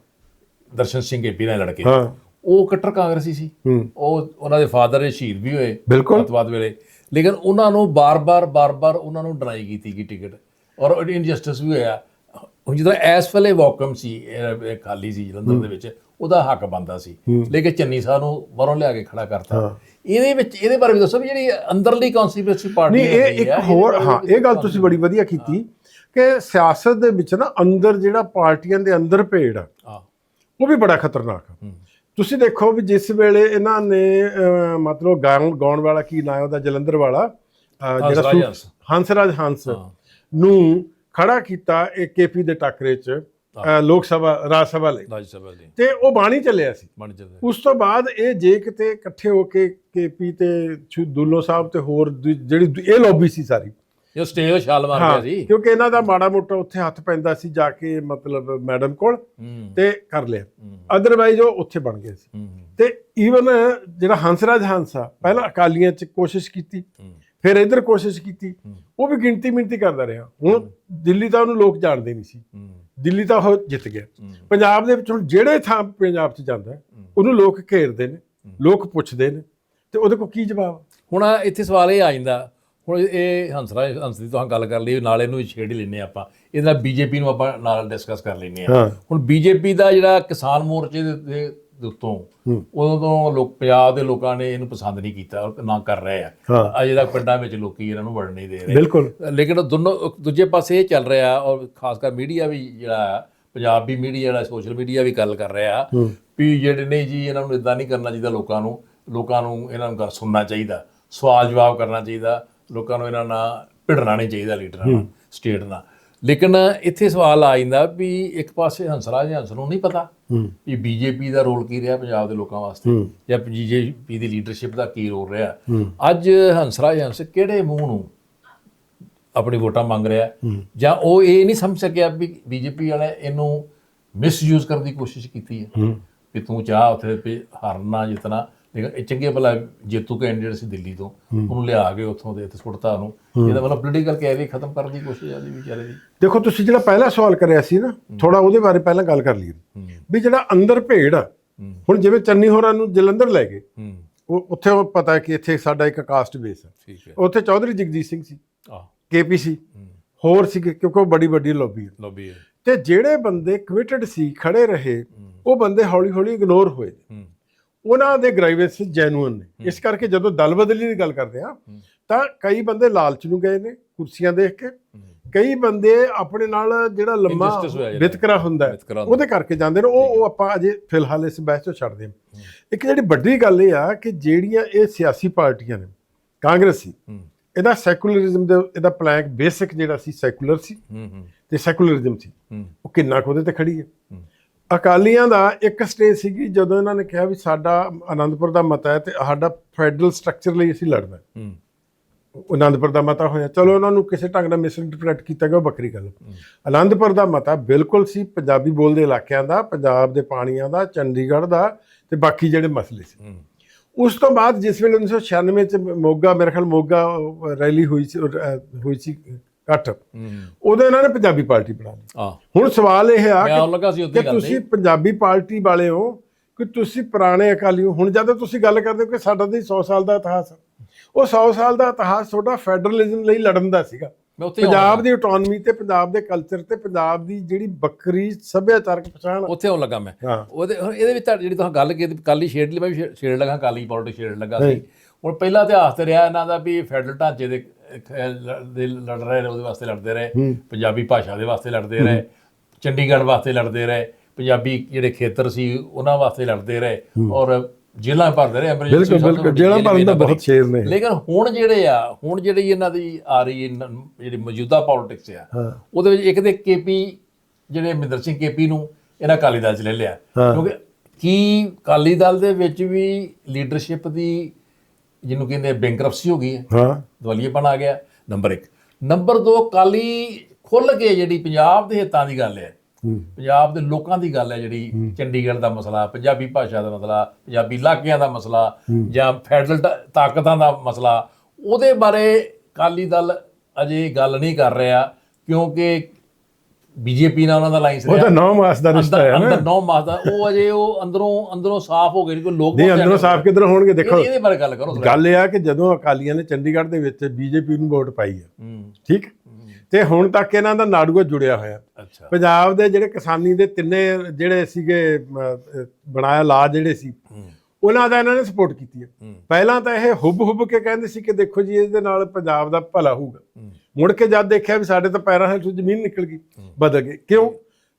ਦਰਸ਼ਨ ਸਿੰਘ ਕੇਪੀ ਨਾਲ ਲੜਕੇ। ਹਾਂ। ਉਹ ਕੱਟਰ ਕਾਂਗਰਸੀ ਸੀ। ਉਹ ਉਹਨਾਂ ਦੇ ਫਾਦਰ ਸ਼ਹੀਦ ਵੀ ਹੋਏ ਬਿਲਕੁਲ। ਅੱਤਵਾਦ ਵੇਲੇ। ਲੇਕਿਨ ਉਹਨਾਂ ਨੂੰ ਬਾਰ-ਬਾਰ ਬਾਰ-ਬਾਰ ਉਹਨਾਂ ਨੂੰ ਡਰਾਈ ਕੀਤੀ ਗਈ ਟਿਕਟ ਔਰ ਇਨਜਸਟਿਸ ਵੀ ਹੋਇਆ। ਹੁਣ ਜਦੋਂ ਐਸ ਵੇਲੇ ਵਾਕਮ ਸੀ ਇਹ- ਖਾਲੀ ਸੀ ਜਲੰਧਰ ਦੇ ਵਿੱਚ ਉਹਦਾ ਹੱਕ ਬੰਦਾ ਸੀ। ਲੇਕਿਨ ਚੰਨੀ ਸਾਹਿਬ ਨੂੰ ਬਾਹਰੋਂ ਲਿਆ ਕੇ ਖੜਾ ਕਰਤਾ। ਇਹਦੇ ਵਿੱਚ ਇਹਦੇ ਬਾਰੇ ਵੀ ਦੱਸੋ ਵੀ ਜਿਹੜੀ ਅੰਦਰਲੀ ਕੌਂਸਪੀਰੇਸੀ ਪਾਰਟੀ ਨਹੀਂ ਇਹ ਇੱਕ ਹੋਰ ਹਾਂ ਇਹ ਗੱਲ ਤੁਸੀਂ ਬੜੀ ਵਧੀਆ ਕੀਤੀ ਕਿ ਸਿਆਸਤ ਦੇ ਵਿੱਚ ਨਾ ਅੰਦਰ ਜਿਹੜਾ ਪਾਰਟੀਆਂ ਦੇ ਅੰਦਰ ਭੇੜ ਆ ਉਹ ਵੀ ਬੜਾ ਖਤਰਨਾਕ ਆ। ਤੁਸੀਂ ਦੇਖੋ ਵੀ ਜਿਸ ਵੇਲੇ ਇਹਨਾਂ ਨੇ ਮਤਲਬ ਗਾਉਣ ਵਾਲਾ ਕੀ ਨਾਂ ਉਹਦਾ ਜਲੰਧਰ ਵਾਲਾ ਜਿਹੜਾ ਹੰਸਰਾਜ ਹੰਸ। ਨੂੰ ਖੜਾ ਕੀਤਾ ਇਹ ਕੇਪੀ ਦੇ ਟੱਕਰੇ 'ਚ ਲੋਕ ਸਭਾ ਰਾਜ ਸਭਾ ਲਈ। ਰਾਜ ਸਭਾ ਦੀ ਤੇ ਉਹ ਬਾਣੀ ਚੱਲਿਆ ਸੀ। ਬਣ ਜਾਂਦੇ ਉਸ ਤੋਂ ਬਾਅਦ ਇਹ ਜੇ ਕਿਤੇ ਇਕੱਠੇ ਹੋ ਕੇ ਕੇਪੀ ਤੇ ਦੁੱਲੋ ਸਾਹਿਬ ਤੇ ਹੋਰ ਜਿਹੜੀ ਇਹ ਲੌਬੀ ਸੀ ਸਾਰੀ। ਜੋ ਸਟੇਜ ਛਾਲ ਮਾਰ ਗਿਆ ਸੀ ਕਿਉਂਕਿ ਇਹਨਾਂ ਦਾ ਮਾੜਾ ਮੋਟਾ ਉੱਥੇ ਹੱਥ ਪੈਂਦਾ ਸੀ ਜਾ ਕੇ ਮਤਲਬ ਮੈਡਮ ਕੋਲ ਤੇ ਕਰ ਲਿਆ। ਅਦਰਵਾਈਜ਼ ਉਹ ਉੱਥੇ ਬਣ ਗਏ ਸੀ। ਤੇ ਈਵਨ ਜਿਹੜਾ ਹੰਸਰਾਜ ਹੰਸਾ ਪਹਿਲਾਂ ਅਕਾਲੀਆਂ 'ਚ ਕੋਸ਼ਿਸ਼ ਕੀਤੀ। ਫਿਰ ਇੱਧਰ ਕੋਸ਼ਿਸ਼ ਕੀਤੀ। ਉਹ ਵੀ ਗਿਣਤੀ ਮਿੰਤੀ ਕਰਦਾ ਰਿਹਾ। ਹੁਣ ਦਿੱਲੀ ਤਾਂ ਉਹਨੂੰ ਲੋਕ ਜਾਣਦੇ ਨਹੀਂ ਸੀ। ਦਿੱਲੀ ਤਾਂ ਉਹ ਜਿੱਤ ਗਿਆ। ਪੰਜਾਬ ਦੇ ਵਿੱਚ ਹੁਣ ਜਿਹੜੇ ਥਾਂ ਪੰਜਾਬ 'ਚ ਜਾਂਦਾ ਉਹਨੂੰ ਲੋਕ ਘੇਰਦੇ ਨੇ ਲੋਕ ਪੁੱਛਦੇ ਨੇ। ਤੇ ਉਹਦੇ ਕੋਲ ਕੀ ਜਵਾਬ? ਹੁਣ ਇੱਥੇ ਸਵਾਲ ਇਹ ਆ ਜਾਂਦਾ ਹੁਣ ਇਹ ਹੰਸਰਾਜ ਹੰਸ ਦੀ ਤਾਂ ਗੱਲ ਕਰ ਲਈ ਨਾਲ ਇਹਨੂੰ ਛੇੜ ਹੀ ਲੈਨੇ ਆਪਾਂ। ਇਹਦੇ ਬੀਜੇਪੀ ਨੂੰ ਆਪਾਂ ਨਾਲ ਡਿਸਕਸ ਕਰ ਲੈਨੇ ਆ ਹੁਣ ਬੀਜੇਪੀ ਦਾ ਜਿਹੜਾ ਕਿਸਾਨ ਮੋਰਚੇ ਦੇ ਦੇ ਉੱਤੋਂ ਉਦੋਂ ਤੋਂ ਲੋਕ ਪੰਜਾਬ ਦੇ ਲੋਕਾਂ ਨੇ ਇਹਨੂੰ ਪਸੰਦ ਨਹੀਂ ਕੀਤਾ ਔਰ ਨਾ ਕਰ ਰਹੇ ਆ। ਅਜੇ ਤੱਕ ਪਿੰਡਾਂ ਵਿੱਚ ਲੋਕੀ ਇਹਨਾਂ ਨੂੰ ਵੜਨ ਨਹੀਂ ਦੇ ਰਹੇ। ਬਿਲਕੁਲ। ਲੇਕਿਨ ਦੋਨੋਂ ਦੂਜੇ ਪਾਸੇ ਇਹ ਚੱਲ ਰਿਹਾ ਔਰ ਖਾਸ ਕਰ ਮੀਡੀਆ ਵੀ ਜਿਹੜਾ ਪੰਜਾਬੀ ਮੀਡੀਆ ਜਿਹੜਾ ਸੋਸ਼ਲ ਮੀਡੀਆ ਵੀ ਗੱਲ ਕਰ ਰਿਹਾ ਵੀ ਜਿਹੜੇ ਨਹੀਂ ਜੀ ਇਹਨਾਂ ਨੂੰ ਇਦਾਂ ਨਹੀਂ ਕਰਨਾ ਚਾਹੀਦਾ ਲੋਕਾਂ ਨੂੰ ਲੋਕਾਂ ਨੂੰ ਇਹਨਾਂ ਨੂੰ ਗੱਲ ਸੁਣਨਾ ਚਾਹੀਦਾ ਸਵਾਲ ਜਵਾਬ ਕਰਨਾ ਚਾਹੀਦਾ ਲੋਕਾਂ ਨੂੰ ਇਹਨਾਂ ਨਾਲ ਭਿੜਨਾ ਨਹੀਂ ਚਾਹੀਦਾ ਲੀਡਰਾਂ ਨਾਲ ਸਟੇਟ ਨਾਲ। ਲੇਕਿਨ ਇੱਥੇ ਸਵਾਲ ਆ ਜਾਂਦਾ ਵੀ ਇੱਕ ਪਾਸੇ ਹੰਸਰਾਜ ਹੰਸ ਨੂੰ ਨਹੀਂ ਪਤਾ ਵੀ ਬੀਜੇਪੀ ਦਾ ਰੋਲ ਕੀ ਰਿਹਾ ਪੰਜਾਬ ਦੇ ਲੋਕਾਂ ਵਾਸਤੇ ਜਾਂ ਬੀਜੇਪੀ ਦੀ ਲੀਡਰਸ਼ਿਪ ਦਾ ਕੀ ਰੋਲ ਰਿਹਾ। ਅੱਜ ਹੰਸਰਾਜ ਹੰਸ ਕਿਹੜੇ ਮੂੰਹ ਨੂੰ ਆਪਣੀ ਵੋਟਾਂ ਮੰਗ ਰਿਹਾ। ਜਾਂ ਉਹ ਇਹ ਨਹੀਂ ਸਮਝ ਸਕਿਆ ਵੀ ਬੀਜੇਪੀ ਵਾਲੇ ਇਹਨੂੰ ਮਿਸਯੂਜ਼ ਕਰਨ ਦੀ ਕੋਸ਼ਿਸ਼ ਕੀਤੀ ਹੈ ਵੀ ਤੂੰ ਚਾਹ ਉੱਥੇ ਹਾਰਨਾ ਜਿੱਤਣਾ ਲੇਕਿਨ ਇਹ ਚੰਗੇ ਭਲਾ ਜੇਤੂ ਕੈਂਡੀਡੇਟ ਸੀ ਦਿੱਲੀ ਤੋਂ ਉਹਨੂੰ ਲਿਆ ਕੇ ਉੱਥੋਂ ਦੇ ਸੁੱਟਤਾ ਉਹਨੂੰ। ਇਹਦਾ ਮਤਲਬ ਪੋਲੀਟੀਕਲ ਕੈਰੀ ਖਤਮ ਕਰਨ ਦੀ ਕੋਸ਼ਿਸ਼ ਆ ਜੀ ਵਿਚਾਰੇ ਦੀ। ਦੇਖੋ ਤੁਸੀਂ ਜਿਹੜਾ ਪਹਿਲਾ ਸਵਾਲ ਕਰਿਆ ਸੀ ਨਾ ਥੋੜਾ ਉਹਦੇ ਬਾਰੇ ਪਹਿਲਾਂ ਗੱਲ ਕਰ ਲਈਏ। ਵੀ ਜਿਹੜਾ ਅੰਦਰ ਭੇੜ ਆ ਹੁਣ ਜਿਵੇਂ ਚੰਨੀ ਹੋਰਾਂ ਨੂੰ ਜਲੰਧਰ ਲੈ ਗਏ ਉਹ ਉੱਥੇ ਉਹ ਪਤਾ ਕਿ ਇੱਥੇ ਸਾਡਾ ਇੱਕ ਕਾਸਟ ਬੇਸ ਹੈ। ਉੱਥੇ ਚੌਧਰੀ ਜਗਜੀਤ ਸਿੰਘ ਸੀ ਆ ਕੇਪੀਸੀ ਹੋਰ ਸੀ ਕਿਉਂਕਿ ਉਹ ਬੜੀ ਵੱਡੀ ਲੌਬੀ ਹੈ ਲੌਬੀ ਹੈ ਤੇ ਜਿਹੜੇ ਬੰਦੇ ਕਮਿਟਡ ਸੀ ਖੜੇ ਰਹੇ ਉਹ ਬੰਦੇ ਹੌਲੀ ਹੌਲੀ ਇਗਨੋਰ ਹੋਏ ਉਹਨਾਂ ਦੇ ਗ੍ਰਾਈਵੇਸ ਜੈਨੂਅਨ ਨੇ। ਇਸ ਕਰਕੇ ਜਦੋਂ ਦਲ ਬਦਲੀ ਦੀ ਗੱਲ ਕਰਦੇ ਆ ਤਾਂ ਕਈ ਬੰਦੇ ਲਾਲਚ ਨੂੰ ਗਏ ਨੇ ਕੁਰਸੀਆਂ ਦੇਖ ਕੇ। ਕਈ ਬੰਦੇ ਆਪਣੇ ਨਾਲ ਜਿਹੜਾ ਲੰਮਾ। ਵਿਤਕਰਾ ਹੁੰਦਾ। ਉਹਦੇ ਕਰਕੇ ਜਾਂਦੇ ਨੇ। ਉਹ ਉਹ ਆਪਾਂ ਅਜੇ ਫਿਲਹਾਲ ਇਸ ਬਹਿਸ ਤੋਂ ਛੱਡਦੇ ਹਾਂ। ਇੱਕ ਜਿਹੜੀ ਵੱਡੀ ਗੱਲ ਇਹ ਆ ਕਿ ਜਿਹੜੀਆਂ ਇਹ ਸਿਆਸੀ ਪਾਰਟੀਆਂ ਨੇ ਕਾਂਗਰਸੀ ਹੂੰ। ਇਹਦਾ ਸੈਕੂਲਰਿਜ਼ਮ ਦਾ ਇਹਦਾ ਪਲੈਂਕ ਬੇਸਿਕ ਜਿਹੜਾ ਸੀ ਸੈਕੂਲਰ ਸੀ। ਤੇ ਸੈਕੂਲਰਿਜ਼ਮ ਸੀ। ਉਹ ਕਿੰਨਾ ਕੁ ਉਹਦੇ ਤੇ ਖੜੀ ਹੈ। ਅਕਾਲੀਆਂ ਦਾ ਇੱਕ ਸਟੇਜ ਸੀਗੀ ਜਦੋਂ ਇਹਨਾਂ ਨੇ ਕਿਹਾ ਵੀ ਸਾਡਾ ਆਨੰਦਪੁਰ ਦਾ ਮਤਾ ਹੈ ਤੇ ਸਾਡਾ ਫੈਡਰਲ ਸਟਰਕਚਰ ਲਈ ਅਸੀਂ ਲੜਨਾ ਹੈ। ਆਨੰਦਪੁਰ ਦਾ ਮਤਾ ਹੋਇਆ। ਚਲੋ ਉਹਨਾਂ ਨੂੰ ਕਿਸੇ ਢੰਗ ਨਾਲ ਮਿਸਇੰਟਰਪ੍ਰੀਟ ਕੀਤਾ ਗਿਆ ਵੱਖਰੀ ਗੱਲ। ਆਨੰਦਪੁਰ ਦਾ ਮਤਾ ਬਿਲਕੁਲ ਸੀ ਪੰਜਾਬੀ ਬੋਲਦੇ ਇਲਾਕਿਆਂ ਦਾ ਪੰਜਾਬ ਦੇ ਪਾਣੀਆਂ ਦਾ ਚੰਡੀਗੜ੍ਹ ਦਾ ਤੇ ਬਾਕੀ ਜਿਹੜੇ ਮਸਲੇ ਸੀ। ਉਸ ਤੋਂ ਬਾਅਦ ਜਿਸ ਵੇਲੇ 1996 ਚ ਮੋਗਾ ਮੇਰੇ ਖਿਆਲ ਮੋਗਾ ਰੈਲੀ ਹੋਈ ਸੀ ਹੋਈ ਸੀ ਇਕੱਠ। ਹੂੰ। ਉਦੋਂ ਇਹਨਾਂ ਨੇ ਪੰਜਾਬੀ ਪਾਰਟੀ ਬਣਾ ਲਈ। ਹੁਣ ਸਵਾਲ ਇਹ ਆ ਕਿ ਤੁਸੀਂ ਪੰਜਾਬੀ ਪਾਰਟੀ ਵਾਲੇ ਹੋ ਕਿ ਤੁਸੀਂ ਪੁਰਾਣੇ ਅਕਾਲੀ ਹੋ? ਹੁਣ ਜਦੋਂ ਤੁਸੀਂ ਗੱਲ ਕਰਦੇ ਹੋ ਕਿ ਸਾਡਾ ਤਾਂ 100 ਸਾਲ ਦਾ ਇਤਿਹਾਸ ਉਹ 100 ਸਾਲ ਦਾ ਇਤਿਹਾਸ ਤੁਹਾਡਾ ਫੈਡਰਲਿਜ਼ਮ ਲਈ ਲੜਨ ਦਾ ਸੀਗਾ। ਪੰਜਾਬ ਦੀ ਆਟੋਨਮੀ ਤੇ ਪੰਜਾਬ ਦੇ ਕਲਚਰ ਤੇ ਪੰਜਾਬ ਦੀ ਜਿਹੜੀ ਵੱਖਰੀ ਸੱਭਿਆਚਾਰਕ ਪਛਾਣ ਉੱਥੇ ਆਉਣ ਲੱਗਾ ਮੈਂ। ਉਹਦੇ ਇਹਦੇ ਵਿੱਚ ਜਿਹੜੀ ਤੁਸੀਂ ਗੱਲ ਕੀਤੀ ਕਾਲੀ ਛੇੜ ਲਈ ਮੈਂ ਵੀ ਛੇੜ ਲਗਾ ਕਾਲੀ ਪੋਲਿਟਿਕਸ ਛੇੜ ਲਗਾ ਸੀ। ਹੁਣ ਪਹਿਲਾ ਇਤਿਹਾਸ ਤੇ ਰਿਹਾ ਇਹਨਾਂ ਦਾ ਵੀ ਫੈਡਰਲ ਢਾਂਚੇ ਦੇ ਲ- ਦੇ ਲੜ ਰਹੇ ਨੇ ਉਹਦੇ ਵਾਸਤੇ ਲੜਦੇ ਰਹੇ। ਪੰਜਾਬੀ ਭਾਸ਼ਾ ਦੇ ਵਾਸਤੇ ਲੜਦੇ ਰਹੇ। ਚੰਡੀਗੜ੍ਹ ਵਾਸਤੇ ਲੜਦੇ ਰਹੇ। ਪੰਜਾਬੀ ਜਿਹੜੇ ਖੇਤਰ ਸੀ ਉਹਨਾਂ ਵਾਸਤੇ ਲੜਦੇ ਰਹੇ। ਔਰ ਜੇਲ੍ਹਾਂ ਭਰਦੇ ਰਹੇ ਬਿਲਕੁਲ, ਬਿਲਕੁਲ। ਜੇਲ੍ਹ ਭਰਨ ਦਾ ਬਹੁਤ ਸ਼ੇਰ ਨੇ। ਲੇਕਿਨ ਹੁਣ ਜਿਹੜੇ ਆ ਹੁਣ ਜਿਹੜੀ ਇਹਨਾਂ ਦੀ ਆ ਰਹੀ ਜਿਹੜੀ ਮੌਜੂਦਾ ਪੋਲਿਟਿਕਸ ਆ। ਉਹਦੇ ਵਿੱਚ ਇੱਕ ਤੇ ਕੇਪੀ ਜਿਹੜੇ ਮਹਿੰਦਰ ਸਿੰਘ ਕੇਪੀ ਨੂੰ ਇਹਨਾਂ ਅਕਾਲੀ ਦਲ ਚ ਲੈ ਲਿਆ। ਕਿਉਂਕਿ ਕੀ ਅਕਾਲੀ ਦਲ ਦੇ ਵਿੱਚ ਵੀ ਲੀਡਰਸ਼ਿਪ ਦੀ ਜਿਹਨੂੰ ਕਹਿੰਦੇ ਬੈਂਕਰਪਸੀ ਹੋ ਗਈ ਹੈ। ਹਾਂ। ਦਵਾਲੀਏਪਨ ਆ ਗਿਆ। ਨੰਬਰ 1 ਨੰਬਰ 2 ਕਾਲੀ ਖੁੱਲ ਕੇ ਜਿਹੜੀ ਪੰਜਾਬ ਦੇ ਹਿੱਤਾਂ ਦੀ ਗੱਲ ਹੈ। ਪੰਜਾਬ ਦੇ ਲੋਕਾਂ ਦੀ ਗੱਲ ਹੈ ਜਿਹੜੀ। ਚੰਡੀਗੜ੍ਹ ਦਾ ਮਸਲਾ ਪੰਜਾਬੀ ਭਾਸ਼ਾ ਦਾ ਮਸਲਾ ਪੰਜਾਬੀ ਇਲਾਕਿਆਂ ਦਾ ਮਸਲਾ ਜਾਂ ਫੈਡਰਲ ਤਾਕਤਾਂ ਦਾ ਮਸਲਾ। ਉਹਦੇ ਬਾਰੇ ਕਾਲੀ ਦਲ ਅਜੇ ਗੱਲ ਨਹੀਂ ਕਰ ਰਿਹਾ ਕਿਉਂਕਿ ਬੀਜੇਪੀ ਨਾਲ ਉਹਨਾਂ ਦਾ ਲਾਈਨਸ ਉਹ ਤਾਂ ਨੌ ਮਾਸ ਦਾ ਰਿਸ਼ਤਾ ਹੈ ਨਾ। ਅੰਦਰ ਨੌ ਮਾਸ ਦਾ। ਉਹ ਅਜੇ ਉਹ ਅੰਦਰੋਂ ਅੰਦਰੋਂ ਸਾਫ਼ ਹੋ ਗਏ ਕੋਈ ਲੋਕ ਨਹੀਂ ਅੰਦਰੋਂ ਸਾਫ਼ ਕਿੱਧਰ ਹੋਣਗੇ ਦੇਖੋ। ਇਹਦੇ ਬਾਰੇ ਗੱਲ ਕਰੋ। ਗੱਲ ਇਹ ਆ ਕਿ ਜਦੋਂ ਅਕਾਲੀਆਂ ਨੇ ਚੰਡੀਗੜ੍ਹ ਦੇ ਵਿੱਚ ਬੀਜੇਪੀ ਨੂੰ ਵੋਟ ਪਾਈ ਹੈ। ਠੀਕ? ਤੇ ਹੁਣ ਤੱਕ ਇਹਨਾਂ ਦਾ ਨਾੜੂਆ ਜੁੜਿਆ ਹੋਇਆ। ਅੱਛਾ। ਪੰਜਾਬ ਦੇ ਜਿਹੜੇ ਕਿਸਾਨੀ ਦੇ ਤਿੰਨੇ ਜਿਹੜੇ ਸੀਗੇ ਬਣਾਇਆ ਲਾ ਜਿਹੜੇ ਸੀ ਉਹਨਾਂ ਦਾ ਇਹਨਾਂ ਨੇ ਸਪੋਰਟ ਕੀਤੀ ਹੈ। ਪਹਿਲਾਂ ਤਾਂ ਇਹ ਹੁਬ ਹੁਬ ਕੇ ਕਹਿੰਦੇ ਸੀ ਕਿ ਦੇਖੋ ਜੀ ਇਹਦੇ ਨਾਲ ਪੰਜਾਬ ਦਾ ਭਲਾ ਹੋਊਗਾ। ਮੁੜ ਕੇ ਜਦ ਦੇਖਿਆ ਵੀ ਸਾਡੇ ਤਾਂ ਪੈਰਾਂ ਹੇਠੋਂ ਜ਼ਮੀਨ ਨਿਕਲ ਗਈ ਬਦਲ ਗਈ। ਕਿਉਂ?